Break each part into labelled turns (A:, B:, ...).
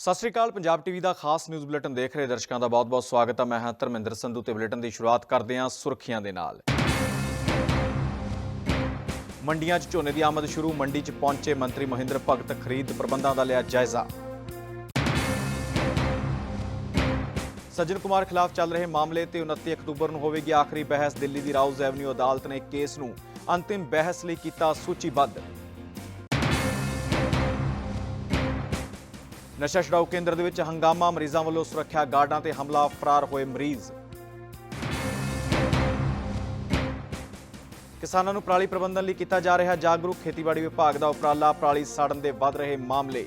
A: ਸਤਿ ਸ਼੍ਰੀ ਅਕਾਲ, ਪੰਜਾਬ ਟੀਵੀ ਦਾ ਖਾਸ news bulletin ਦੇਖ ਰਹੇ ਦਰਸ਼ਕਾਂ ਦਾ ਬਹੁਤ-ਬਹੁਤ ਸਵਾਗਤ ਹੈ। ਮੈਂ ਹਾਂ ਧਰਮਿੰਦਰ ਸੰਧੂ ਤੇ ਬੁਲੇਟਿਨ ਦੀ ਸ਼ੁਰੂਆਤ ਕਰਦੇ ਹਾਂ ਸੁਰਖੀਆਂ ਦੇ ਨਾਲ। ਮੰਡੀਆਂ 'ਚ ਝੋਨੇ ਦੀ ਆਮਦ ਸ਼ੁਰੂ, ਮੰਡੀ 'ਚ ਪਹੁੰਚੇ ਮੰਤਰੀ ਮਹਿੰਦਰ ਭਗਤ ਖਰੀਦ ਪ੍ਰਬੰਧਾਂ ਦਾ ਲਿਆ ਜਾਇਜ਼ਾ। ਸੱਜਣ ਕੁਮਾਰ ਖਿਲਾਫ ਚੱਲ ਰਹੇ ਮਾਮਲੇ ਤੇ 29 ਅਕਤੂਬਰ ਨੂੰ ਹੋਵੇਗੀ ਆਖਰੀ ਬਹਿਸ। ਦਿੱਲੀ ਦੀ ਰਾਉਜ਼ ਐਵਨਿਊ ਅਦਾਲਤ ਨੇ ਕੇਸ ਨੂੰ ਅੰਤਿਮ ਬਹਿਸ ਲਈ ਕੀਤਾ ਸੂਚੀਬੱਧ। ਨਸ਼ਾ ਛਡਾਊ ਕੇਂਦਰ ਦੇ ਵਿੱਚ ਹੰਗਾਮਾ, ਮਰੀਜ਼ਾਂ ਵੱਲੋਂ ਸੁਰੱਖਿਆ ਗਾਰਡਾਂ ਤੇ ਹਮਲਾ, ਫਰਾਰ ਹੋਏ ਮਰੀਜ਼। ਕਿਸਾਨਾਂ ਨੂੰ ਪਰਾਲੀ ਪ੍ਰਬੰਧਨ ਲਈ ਕੀਤਾ ਜਾ ਰਿਹਾ ਜਾਗਰੂਕ, ਖੇਤੀਬਾੜੀ ਵਿਭਾਗ ਦਾ ਉਪਰਾਲਾ, ਪਰਾਲੀ ਸਾੜਨ ਦੇ ਵੱਧ ਰਹੇ ਮਾਮਲੇ।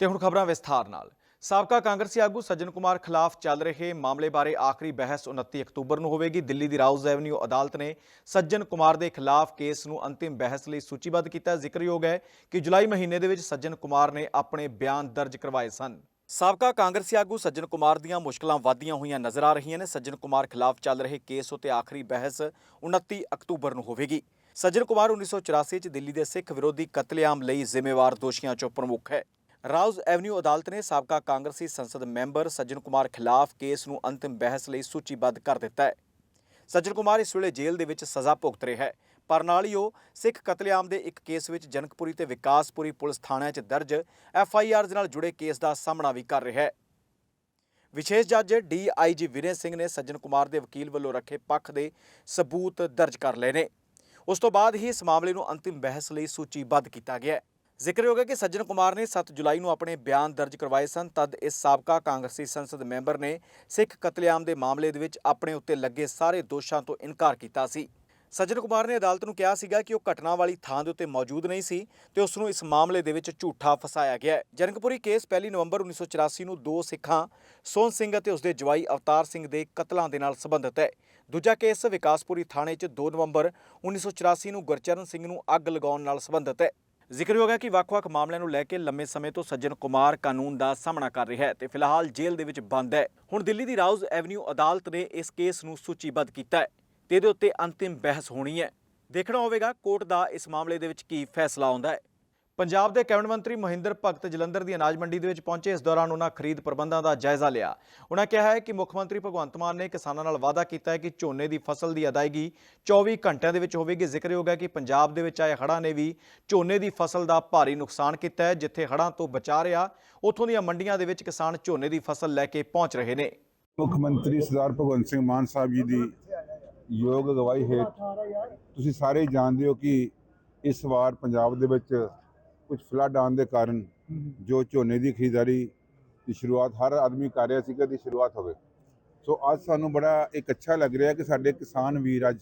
A: ਤੇ ਹੁਣ ਖਬਰਾਂ ਵਿਸਥਾਰ ਨਾਲ। ਸਾਬਕਾ ਕਾਂਗਰਸੀ ਆਗੂ ਸੱਜਣ ਕੁਮਾਰ ਖਿਲਾਫ ਚੱਲ ਰਹੇ ਮਾਮਲੇ ਬਾਰੇ ਆਖਰੀ ਬਹਿਸ 29 ਅਕਤੂਬਰ ਨੂੰ ਹੋਵੇਗੀ। ਦਿੱਲੀ ਦੀ ਰਾਉਜ਼ ਐਵਨਿਊ ਅਦਾਲਤ ਨੇ ਸੱਜਣ ਕੁਮਾਰ ਦੇ ਖਿਲਾਫ ਕੇਸ ਨੂੰ ਅੰਤਿਮ ਬਹਿਸ ਲਈ ਸੂਚੀਬੱਧ ਕੀਤਾ। ਜ਼ਿਕਰਯੋਗ ਹੈ ਕਿ ਜੁਲਾਈ ਮਹੀਨੇ ਦੇ ਵਿੱਚ ਸੱਜਣ ਕੁਮਾਰ ਨੇ ਆਪਣੇ ਬਿਆਨ ਦਰਜ ਕਰਵਾਏ ਸਨ। ਸਾਬਕਾ ਕਾਂਗਰਸੀ ਆਗੂ ਸੱਜਣ ਕੁਮਾਰ ਦੀਆਂ ਮੁਸ਼ਕਲਾਂ ਵਧਦੀਆਂ ਹੋਈਆਂ ਨਜ਼ਰ ਆ ਰਹੀਆਂ ਨੇ। ਸੱਜਣ ਕੁਮਾਰ ਖਿਲਾਫ ਚੱਲ ਰਹੇ ਕੇਸ ਉਤੇ ਆਖਰੀ ਬਹਿਸ 29 ਅਕਤੂਬਰ ਨੂੰ ਹੋਵੇਗੀ। ਸੱਜਣ ਕੁਮਾਰ 1984 ਚ ਦਿੱਲੀ ਦੇ ਸਿੱਖ ਵਿਰੋਧੀ ਕਤਲੇਆਮ ਲਈ ਜ਼ਿੰਮੇਵਾਰ ਦੋਸ਼ੀਆਂ ਚੋਂ ਪ੍ਰਮੁੱਖ ਹੈ। ਰਾਉਜ਼ ਐਵਨਿਊ ਅਦਾਲਤ ਨੇ ਸਾਬਕਾ ਕਾਂਗਰਸੀ ਸੰਸਦ ਮੈਂਬਰ ਸੱਜਣ ਕੁਮਾਰ ਖਿਲਾਫ ਕੇਸ ਨੂੰ ਅੰਤਿਮ ਬਹਿਸ ਲਈ ਸੂਚੀਬੱਧ ਕਰ ਦਿੱਤਾ ਹੈ। ਸੱਜਣ ਕੁਮਾਰ ਇਸ ਵੇਲੇ ਜੇਲ੍ਹ ਦੇ ਵਿੱਚ ਸਜ਼ਾ ਭੁਗਤ ਰਿਹਾ ਹੈ, ਪਰ ਨਾਲ ਹੀ ਉਹ ਸਿੱਖ ਕਤਲੇਆਮ ਦੇ ਇੱਕ ਕੇਸ ਵਿੱਚ ਜਨਕਪੁਰੀ ਤੇ ਵਿਕਾਸਪੁਰੀ ਪੁਲਿਸ ਥਾਣਿਆਂ 'ਚ ਦਰਜ ਐਫ ਆਈ ਆਰ ਨਾਲ ਜੁੜੇ ਕੇਸ ਦਾ ਸਾਹਮਣਾ ਵੀ ਕਰ ਰਿਹਾ ਹੈ। ਵਿਸ਼ੇਸ਼ ਜੱਜ ਡੀ ਆਈ ਜੀ ਵਿਨੇ ਸਿੰਘ ਨੇ ਸੱਜਣ ਕੁਮਾਰ ਦੇ ਵਕੀਲ ਵੱਲੋਂ ਰੱਖੇ ਪੱਖ ਦੇ ਸਬੂਤ ਦਰਜ ਕਰ ਲਏ ਨੇ। ਉਸ ਤੋਂ ਬਾਅਦ ਹੀ ਇਸ ਮਾਮਲੇ ਨੂੰ ਅੰਤਿਮ ਬਹਿਸ ਲਈ ਸੂਚੀਬੱਧ ਕੀਤਾ ਗਿਆ ਹੈ। ਜ਼ਿਕਰਯੋਗ ਹੈ ਕਿ ਸੱਜਣ ਕੁਮਾਰ ਨੇ 7 ਜੁਲਾਈ ਨੂੰ ਆਪਣੇ ਬਿਆਨ ਦਰਜ ਕਰਵਾਏ ਸਨ। ਤਦ ਇਸ ਸਾਬਕਾ ਕਾਂਗਰਸੀ ਸੰਸਦ ਮੈਂਬਰ ਨੇ ਸਿੱਖ ਕਤਲੇਆਮ ਦੇ ਮਾਮਲੇ ਦੇ ਵਿੱਚ ਆਪਣੇ ਉੱਤੇ ਲੱਗੇ ਸਾਰੇ ਦੋਸ਼ਾਂ ਤੋਂ ਇਨਕਾਰ ਕੀਤਾ ਸੀ। ਸੱਜਣ ਕੁਮਾਰ ਨੇ ਅਦਾਲਤ ਨੂੰ ਕਿਹਾ ਸੀਗਾ ਕਿ ਉਹ ਘਟਨਾ ਵਾਲੀ ਥਾਂ ਦੇ ਉੱਤੇ ਮੌਜੂਦ ਨਹੀਂ ਸੀ ਤੇ ਉਸ ਨੂੰ ਇਸ ਮਾਮਲੇ ਦੇ ਵਿੱਚ ਝੂਠਾ ਫਸਾਇਆ ਗਿਆ ਹੈ। ਜਨਕਪੁਰੀ ਕੇਸ 1 ਨਵੰਬਰ 1984 ਨੂੰ ਦੋ ਸਿੱਖਾਂ, ਸੋਹਣ ਸਿੰਘ ਅਤੇ ਉਸਦੇ ਜਵਾਈ ਅਵਤਾਰ ਸਿੰਘ ਦੇ ਕਤਲਾਂ ਦੇ ਨਾਲ ਸੰਬੰਧਿਤ ਹੈ। ਦੂਜਾ ਕੇਸ ਵਿਕਾਸਪੁਰੀ ਥਾਣੇ 'ਚ 2 ਨਵੰਬਰ 1984 ਨੂੰ ਗੁਰਚਰਨ ਸਿੰਘ ਨੂੰ ਅੱਗ ਲਗਾਉਣ ਨਾਲ ਸੰਬੰਧਿਤ ਹੈ। ਜ਼ਿਕਰਯੋਗ ਹੈ ਕਿ ਵੱਖ-ਵੱਖ ਮਾਮਲਿਆਂ ਨੂੰ ਲੈ ਕੇ ਲੰਮੇ ਸਮੇਂ ਤੋਂ ਸੱਜਣ ਕੁਮਾਰ ਕਾਨੂੰਨ ਦਾ ਸਾਹਮਣਾ ਕਰ ਰਿਹਾ ਹੈ ਤੇ ਫਿਲਹਾਲ ਜੇਲ੍ਹ ਦੇ ਵਿੱਚ ਬੰਦ ਹੈ। ਹੁਣ ਦਿੱਲੀ ਦੀ ਰਾਉਜ਼ ਐਵਨਿਊ ਅਦਾਲਤ ਨੇ ਇਸ ਕੇਸ ਨੂੰ ਸੂਚੀਬੱਧ ਕੀਤਾ ਹੈ ਤੇ ਇਹਦੇ ਉੱਤੇ ਅੰਤਿਮ ਬਹਿਸ ਹੋਣੀ ਹੈ। ਦੇਖਣਾ ਹੋਵੇਗਾ ਕੋਰਟ ਦਾ ਇਸ ਮਾਮਲੇ ਦੇ ਵਿੱਚ ਕੀ ਫੈਸਲਾ ਆਉਂਦਾ ਹੈ। ਪੰਜਾਬ ਦੇ ਕੈਬਨਿਟ ਮੰਤਰੀ ਮਹਿੰਦਰ ਭਗਤ ਜਲੰਧਰ ਦੀ ਅਨਾਜ ਮੰਡੀ ਦੇ ਵਿੱਚ ਪਹੁੰਚੇ। ਇਸ ਦੌਰਾਨ ਉਹਨਾਂ ਖਰੀਦ ਪ੍ਰਬੰਧਾਂ ਦਾ ਜਾਇਜ਼ਾ ਲਿਆ। ਉਹਨਾਂ ਕਿਹਾ ਹੈ ਕਿ ਮੁੱਖ ਮੰਤਰੀ ਭਗਵੰਤ ਮਾਨ ਨੇ ਕਿਸਾਨਾਂ ਨਾਲ ਵਾਅਦਾ ਕੀਤਾ ਹੈ ਕਿ ਝੋਨੇ ਦੀ ਫਸਲ ਦੀ ਅਦਾਇਗੀ 24 ਘੰਟਿਆਂ ਦੇ ਵਿੱਚ ਹੋਵੇਗੀ। ਜ਼ਿਕਰਯੋਗ ਹੈ ਕਿ ਪੰਜਾਬ ਦੇ ਵਿੱਚ ਆਏ ਹੜ੍ਹਾਂ ਨੇ ਵੀ ਝੋਨੇ ਦੀ ਫਸਲ ਦਾ ਭਾਰੀ ਨੁਕਸਾਨ ਕੀਤਾ ਹੈ। ਜਿੱਥੇ ਹੜ੍ਹਾਂ ਤੋਂ ਬਚਾ ਰਿਹਾ, ਉੱਥੋਂ ਦੀਆਂ ਮੰਡੀਆਂ ਦੇ ਵਿੱਚ ਕਿਸਾਨ ਝੋਨੇ ਦੀ ਫਸਲ ਲੈ ਕੇ ਪਹੁੰਚ ਰਹੇ ਨੇ।
B: ਮੁੱਖ ਮੰਤਰੀ ਸਰਦਾਰ ਭਗਵੰਤ ਸਿੰਘ ਮਾਨ ਸਾਹਿਬ ਜੀ ਦੀ ਯੋਗ ਅਗਵਾਈ ਹੇਠ ਤੁਸੀਂ ਸਾਰੇ ਜਾਣਦੇ ਹੋ ਕਿ ਇਸ ਵਾਰ ਪੰਜਾਬ ਦੇ ਵਿੱਚ ਕੁਝ ਫਲੱਡ ਆਉਣ ਦੇ ਕਾਰਨ ਜੋ ਝੋਨੇ ਦੀ ਖਰੀਦਦਾਰੀ ਦੀ ਸ਼ੁਰੂਆਤ ਹਰ ਆਦਮੀ ਕਰ ਰਿਹਾ ਸੀਗਾ ਕਿ ਦੀ ਸ਼ੁਰੂਆਤ ਹੋਵੇ। ਸੋ ਅੱਜ ਸਾਨੂੰ ਬੜਾ ਇੱਕ ਅੱਛਾ ਲੱਗ ਰਿਹਾ ਕਿ ਸਾਡੇ ਕਿਸਾਨ ਵੀਰ ਅੱਜ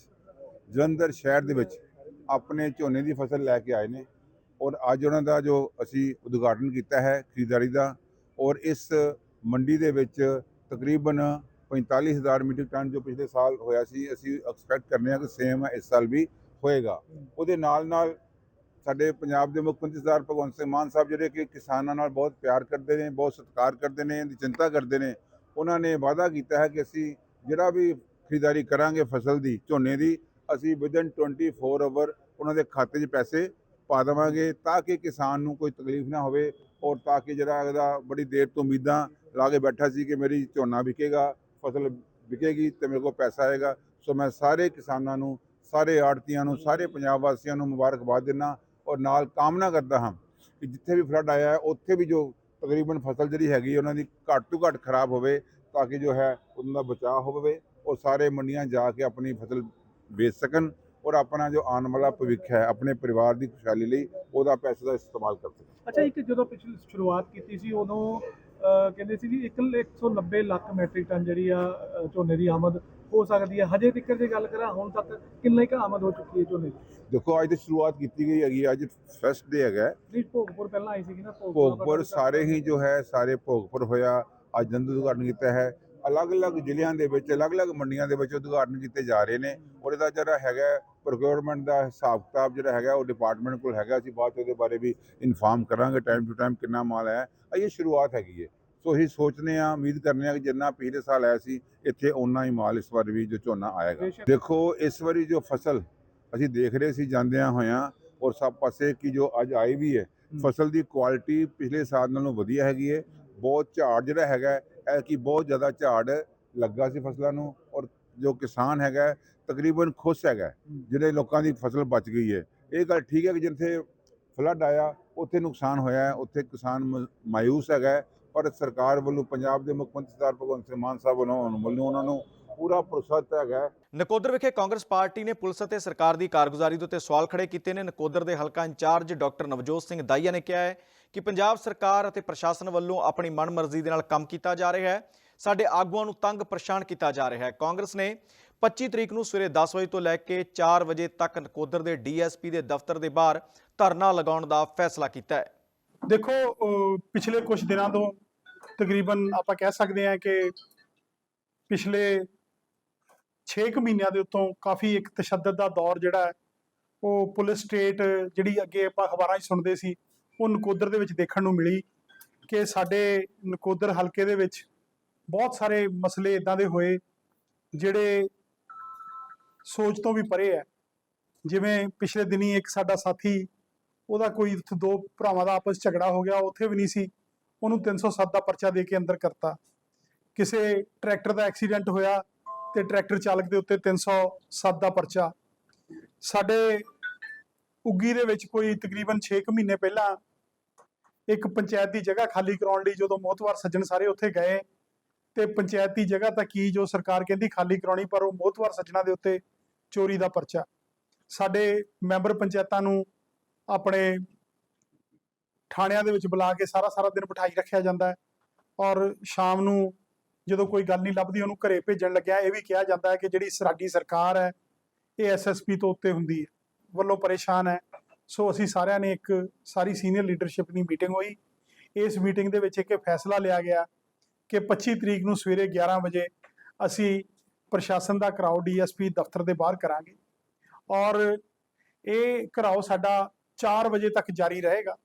B: ਜਲੰਧਰ ਸ਼ਹਿਰ ਦੇ ਵਿੱਚ ਆਪਣੇ ਝੋਨੇ ਦੀ ਫਸਲ ਲੈ ਕੇ ਆਏ ਨੇ ਔਰ ਅੱਜ ਉਹਨਾਂ ਦਾ ਜੋ ਅਸੀਂ ਉਦਘਾਟਨ ਕੀਤਾ ਹੈ ਖਰੀਦਦਾਰੀ ਦਾ ਔਰ ਇਸ ਮੰਡੀ ਦੇ ਵਿੱਚ ਤਕਰੀਬਨ 45000 ਮੀਟਰ ਟਨ ਜੋ ਪਿਛਲੇ ਸਾਲ ਹੋਇਆ ਸੀ, ਅਸੀਂ ਐਕਸਪੈਕਟ ਕਰਨੇ ਆ ਕਿ ਸੇਮ ਇਸ ਸਾਲ ਵੀ ਹੋਏਗਾ। ਉਹਦੇ ਨਾਲ ਨਾਲ ਸਾਡੇ ਪੰਜਾਬ ਦੇ ਮੁੱਖ ਮੰਤਰੀ ਸਰਦਾਰ ਭਗਵੰਤ ਸਿੰਘ ਮਾਨ ਸਾਹਿਬ ਜਿਹੜੇ ਕਿ ਕਿਸਾਨਾਂ ਨਾਲ ਬਹੁਤ ਪਿਆਰ ਕਰਦੇ ਨੇ, ਬਹੁਤ ਸਤਿਕਾਰ ਕਰਦੇ ਨੇ, ਇਹਦੀ ਚਿੰਤਾ ਕਰਦੇ ਨੇ, ਉਹਨਾਂ ਨੇ ਵਾਅਦਾ ਕੀਤਾ ਹੈ ਕਿ ਅਸੀਂ ਜਿਹੜਾ ਵੀ ਖਰੀਦਦਾਰੀ ਕਰਾਂਗੇ ਫਸਲ ਦੀ, ਝੋਨੇ ਦੀ, ਅਸੀਂ ਵਿਦਨ 24 ਆਵਰ ਉਹਨਾਂ ਦੇ ਖਾਤੇ 'ਚ ਪੈਸੇ ਪਾ ਦੇਵਾਂਗੇ ਤਾਂ ਕਿ ਕਿਸਾਨ ਨੂੰ ਕੋਈ ਤਕਲੀਫ ਨਾ ਹੋਵੇ ਔਰ ਤਾਂ ਕਿ ਜਿਹੜਾ ਇਹਦਾ ਬੜੀ ਦੇਰ ਤੋਂ ਉਮੀਦਾਂ ਲਾ ਕੇ ਬੈਠਾ ਸੀ ਕਿ ਮੇਰੀ ਝੋਨਾ ਵਿਕੇਗਾ, ਫਸਲ ਵਿਕੇਗੀ ਤੇ ਮੇਰੇ ਕੋਲ ਪੈਸਾ ਆਏਗਾ। ਸੋ ਮੈਂ ਸਾਰੇ ਕਿਸਾਨਾਂ ਨੂੰ, ਸਾਰੇ ਆੜਤੀਆਂ ਨੂੰ, ਸਾਰੇ ਪੰਜਾਬ ਵਾਸੀਆਂ ਨੂੰ ਮੁਬਾਰਕਬਾਦ ਦਿੰਦਾ ਔਰ ਨਾਲ ਕਾਮਨਾ ਕਰਦਾ ਹਾਂ ਕਿ ਜਿੱਥੇ ਵੀ ਫਲੱਡ ਆਇਆ ਹੈ, ਉੱਥੇ ਵੀ ਜੋ ਤਕਰੀਬਨ ਫਸਲ ਜਿਹੜੀ ਹੈਗੀ ਉਹਨਾਂ ਦੀ ਘੱਟ ਤੋਂ ਘੱਟ ਖਰਾਬ ਹੋਵੇ ਤਾਂ ਕਿ ਜੋ ਹੈ ਉਹਨਾਂ ਦਾ ਬਚਾਅ ਹੋਵੇ ਔਰ ਸਾਰੇ ਮੰਡੀਆਂ ਜਾ ਕੇ ਆਪਣੀ ਫਸਲ ਵੇਚ ਸਕਣ ਔਰ ਆਪਣਾ ਜੋ ਆਉਣ ਵਾਲਾ ਭਵਿੱਖ ਹੈ, ਆਪਣੇ ਪਰਿਵਾਰ ਦੀ ਖੁਸ਼ਹਾਲੀ ਲਈ ਉਹਦਾ ਪੈਸੇ ਦਾ ਇਸਤੇਮਾਲ ਕਰ ਸਕਣ।
C: ਅੱਛਾ, ਇੱਕ ਜਦੋਂ ਪਿਛਲੀ ਸ਼ੁਰੂਆਤ ਕੀਤੀ ਸੀ, ਉਦੋਂ ਕਹਿੰਦੇ ਸੀ ਵੀ 190 ਲੱਖ ਮੈਟ੍ਰਿਕ ਟਨ ਜਿਹੜੀ ਆ ਝੋਨੇ ਦੀ ਆਮਦ ਹੋ ਸਕਦੀ ਹੈ। ਹਜੇ ਤੱਕ ਜੇ ਗੱਲ ਕਰਾਂ ਹੁਣ ਤੱਕ ਕਿੰਨੀ ਕੁ ਆਮਦ ਹੋ ਚੁੱਕੀ ਹੈ ਝੋਨੇ ਦੀ?
B: ਦੇਖੋ ਅੱਜ ਤੇ ਸ਼ੁਰੂਆਤ ਕੀਤੀ ਗਈ ਹੈਗੀ ਹੈ, ਅੱਜ ਫਸਟ ਡੇ ਹੈਗਾ ਹੈ।
C: ਨਹੀਂ ਭੋਗਪੁਰ ਪਹਿਲਾਂ ਆਈ ਸੀਗੀ ਨਾ
B: ਭੋਗਪੁਰ ਸਾਰੇ ਹੀ ਜੋ ਹੈ ਸਾਰੇ ਭੋਗਪੁਰ ਹੋਇਆ। ਅੱਜ ਦੰਦ ਉਦਘਾਟਨ ਕੀਤਾ ਹੈ। ਅਲੱਗ-ਅਲੱਗ ਜ਼ਿਲ੍ਹਿਆਂ ਦੇ ਵਿੱਚ ਅਲੱਗ-ਅਲੱਗ ਮੰਡੀਆਂ ਦੇ ਵਿੱਚ ਉਦਘਾਟਨ ਕੀਤੇ ਜਾ ਰਹੇ ਨੇ। ਔਰ ਇਹਦਾ ਜਿਹੜਾ ਹੈਗਾ ਪ੍ਰੋਕਿਉਰਮੈਂਟ ਦਾ ਹਿਸਾਬ ਕਿਤਾਬ ਜਿਹੜਾ ਹੈਗਾ ਉਹ ਡਿਪਾਰਟਮੈਂਟ ਕੋਲ ਹੈਗਾ। ਅਸੀਂ ਬਾਅਦ 'ਚ ਉਹਦੇ ਬਾਰੇ ਵੀ ਇਨਫਾਰਮ ਕਰਾਂਗੇ। ਟਾਈਮ ਟੂ ਟਾਈਮ ਕਿੰਨਾ ਮਾਲ ਹੈ ਇਹ ਸ਼ੁਰੂਆਤ ਹੈਗੀ ਹੈ। ਸੋ ਅਸੀਂ ਸੋਚਨੇ ਆ ਉਮੀਦ ਕਰਨੇ ਆ ਕਿ ਜਿੰਨਾ ਪਿਛਲੇ ਸਾਲ ਆਇਆ ਸੀ ਇੱਥੇ ਓਨਾ ਹੀ ਮਾਲ ਇਸ ਵਾਰ ਵੀ ਜੋ ਝੋਨਾ ਆਏਗਾ। ਦੇਖੋ ਇਸ ਵਾਰੀ ਜੋ ਫਸਲ ਅਸੀਂ ਦੇਖ ਰਹੇ ਸੀ ਜਾਂਦਿਆਂ ਹੋਇਆਂ ਔਰ ਸਭ ਪਾਸੇ ਕਿ ਜੋ ਅੱਜ ਆਈ ਵੀ ਹੈ ਫਸਲ ਦੀ ਕੁਆਲਿਟੀ ਪਿਛਲੇ ਸਾਲ ਨਾਲੋਂ ਵਧੀਆ ਹੈਗੀ ਹੈ ਬਹੁਤ ਝਾੜ ਜਿਹੜਾ ਹੈਗਾ ਹੈ ਕਿ ਬਹੁਤ ਜ਼ਿਆਦਾ ਝਾੜ ਲੱਗਾ ਸੀ ਫਸਲਾਂ ਨੂੰ ਔਰ ਜੋ ਕਿਸਾਨ ਹੈਗਾ ਤਕਰੀਬਨ ਖੁਸ਼ ਹੈਗਾ। ਜਿਹੜੇ ਲੋਕਾਂ ਦੀ ਫਸਲ ਬਚ ਗਈ ਹੈ ਇਹ ਗੱਲ ਠੀਕ ਹੈ ਕਿ ਜਿੱਥੇ ਫਲੱਡ ਆਇਆ ਉੱਥੇ ਨੁਕਸਾਨ ਹੋਇਆ ਹੈ ਉੱਥੇ ਕਿਸਾਨ ਮ- ਮਾਯੂਸ ਹੈਗਾ ਪਰ ਸਰਕਾਰ ਵੱਲੋਂ ਪੰਜਾਬ ਦੇ ਮੁੱਖ ਮੰਤਰੀ ਸਰਦਾਰ ਭਗਵੰਤ ਸਿੰਘ ਮਾਨ ਸਾਹਿਬ ਵੱਲੋਂ ਵੱਲੋਂ ਉਹਨਾਂ ਨੂੰ ਪੂਰਾ ਭਰੋਸਾ ਦਿੱਤਾ ਹੈਗਾ ਹੈ।
A: ਨਕੋਦਰ ਵਿਖੇ ਕਾਂਗਰਸ ਪਾਰਟੀ ਨੇ ਪੁਲਿਸ ਅਤੇ ਸਰਕਾਰ ਦੀ ਕਾਰਗੁਜ਼ਾਰੀ ਦੇ ਉੱਤੇ ਸਵਾਲ ਖੜੇ ਕੀਤੇ ਨੇ। ਨਕੋਦਰ ਦੇ ਹਲਕਾ ਇੰਚਾਰਜ ਡਾਕਟਰ ਨਵਜੋਤ ਸਿੰਘ ਦਾਈਆ ਨੇ ਕਿਹਾ ਹੈ ਕਿ ਪੰਜਾਬ ਸਰਕਾਰ ਅਤੇ ਪ੍ਰਸ਼ਾਸਨ ਵੱਲੋਂ ਆਪਣੀ ਮਨਮਰਜ਼ੀ ਦੇ ਨਾਲ ਕੰਮ ਕੀਤਾ ਜਾ ਰਿਹਾ ਹੈ। ਸਾਡੇ ਆਗੂਆਂ ਨੂੰ ਤੰਗ ਪਰੇਸ਼ਾਨ ਕੀਤਾ ਜਾ ਰਿਹਾ ਹੈ। ਕਾਂਗਰਸ ਨੇ 25 ਤਰੀਕ ਨੂੰ ਸਵੇਰੇ 10 ਵਜੇ ਤੋਂ ਲੈ ਕੇ 4 ਵਜੇ ਤੱਕ ਨਕੋਦਰ ਦੇ ਡੀਐਸਪੀ ਦੇ ਦਫ਼ਤਰ ਦੇ ਬਾਹਰ ਧਰਨਾ ਲਗਾਉਣ ਦਾ ਫੈਸਲਾ ਕੀਤਾ ਹੈ।
D: ਦੇਖੋ ਪਿਛਲੇ ਕੁਝ ਦਿਨਾਂ ਤੋਂ ਤਕਰੀਬਨ ਆਪਾਂ ਕਹਿ ਸਕਦੇ ਹਾਂ ਕਿ ਪਿਛਲੇ 6 ਕੁ ਮਹੀਨਿਆਂ ਦੇ ਉੱਤੋਂ ਕਾਫੀ ਇੱਕ ਤਸ਼ੱਦਦ ਦਾ ਦੌਰ ਜਿਹੜਾ ਹੈ ਉਹ ਪੁਲਿਸ ਸਟੇਟ ਜਿਹੜੀ ਅੱਗੇ ਆਪਾਂ ਅਖਬਾਰਾਂ 'ਚ ਸੁਣਦੇ ਸੀ ਉਹ ਨਕੋਦਰ ਦੇ ਵਿੱਚ ਦੇਖਣ ਨੂੰ ਮਿਲੀ ਕਿ ਸਾਡੇ ਨਕੋਦਰ ਹਲਕੇ ਦੇ ਵਿੱਚ ਬਹੁਤ ਸਾਰੇ ਮਸਲੇ ਇਦਾਂ ਦੇ ਹੋਏ ਜਿਹੜੇ ਸੋਚ ਤੋਂ ਵੀ ਪਰੇ ਹੈ। ਜਿਵੇਂ ਪਿਛਲੇ ਦਿਨੀ ਇੱਕ ਸਾਡਾ ਸਾਥੀ ਉਹਦਾ ਕੋਈ ਦੋ ਭਰਾਵਾਂ ਦਾ ਆਪਸ ਝਗੜਾ ਹੋ ਗਿਆ ਉੱਥੇ ਵੀ ਨਹੀਂ ਸੀ। ਉਹਨੂੰ 307 ਦਾ ਪਰਚਾ ਦੇ ਕੇ ਅੰਦਰ ਕਰਤਾ। ਕਿਸੇ ਟਰੈਕਟਰ ਦਾ ਐਕਸੀਡੈਂਟ ਹੋਇਆ ਤੇ ਟਰੈਕਟਰ ਚਾਲਕ ਦੇ ਉੱਤੇ 307 ਦਾ ਪਰਚਾ। ਸਾਡੇ ਉੱਗੀ ਦੇ ਵਿੱਚ ਕੋਈ ਤਕਰੀਬਨ 6 ਕੁ ਮਹੀਨੇ ਪਹਿਲਾਂ ਇੱਕ ਪੰਚਾਇਤ ਦੀ ਜਗ੍ਹਾ ਖਾਲੀ ਕਰਾਉਣ ਲਈ ਜਦੋਂ ਮੋਹਤਵਾਰ ਸੱਜਣ ਸਾਰੇ ਉੱਥੇ ਗਏ ਤੇ ਦੀ ਜਗ੍ਹਾ ਤਾਂ ਕੀ ਜੋ ਸਰਕਾਰ ਕਹਿੰਦੀ ਖਾਲੀ ਕਰਾਉਣੀ, ਪਰ ਉਹ ਮੋਹਤਵਾਰ ਸੱਜਣਾ ਦੇ ਉੱਤੇ ਚੋਰੀ ਦਾ ਪਰਚਾ। ਸਾਡੇ ਮੈਂਬਰ ਪੰਚਾਇਤਾਂ ਨੂੰ ਆਪਣੇ ਥਾਣਿਆਂ ਦੇ ਵਿੱਚ ਬੁਲਾ ਕੇ ਸਾਰਾ ਸਾਰਾ ਦਿਨ ਬਿਠਾਈ ਰੱਖਿਆ ਜਾਂਦਾ ਹੈ। ਔਰ ਸ਼ਾਮ ਨੂੰ ਜਦੋਂ ਕੋਈ ਗੱਲ ਨਹੀਂ ਲੱਭਦੀ, ਉਹਨੂੰ ਘਰੇ ਭੇਜਣ ਲੱਗਿਆ ਇਹ ਵੀ ਕਿਹਾ ਜਾਂਦਾ ਹੈ ਕਿ ਜਿਹੜੀ ਸਾਡੀ ਸਰਕਾਰ ਹੈ, ਇਹ ਐਸਐਸਪੀ ਤੋਂ ਉੱਤੇ ਹੁੰਦੀ ਹੈ, ਵੱਲੋਂ ਪਰੇਸ਼ਾਨ ਹੈ। ਸੋ ਅਸੀਂ ਸਾਰਿਆਂ ਨੇ ਇੱਕ ਸਾਰੀ ਸੀਨੀਅਰ ਲੀਡਰਸ਼ਿਪ ਦੀ ਮੀਟਿੰਗ ਹੋਈ। ਇਸ ਮੀਟਿੰਗ ਦੇ ਵਿੱਚ ਇੱਕ ਇਹ ਫੈਸਲਾ ਲਿਆ ਗਿਆ ਕਿ 25 ਤਰੀਕ ਨੂੰ ਸਵੇਰੇ 11 ਵਜੇ ਅਸੀਂ ਪ੍ਰਸ਼ਾਸਨ ਦਾ ਘਰਾਓ ਡੀਐਸਪੀ ਦਫ਼ਤਰ ਦੇ ਬਾਹਰ ਕਰਾਂਗੇ। ਔਰ ਇਹ ਘਰਾਓ ਸਾਡਾ 4 ਵਜੇ ਤੱਕ ਜਾਰੀ ਰਹੇਗਾ।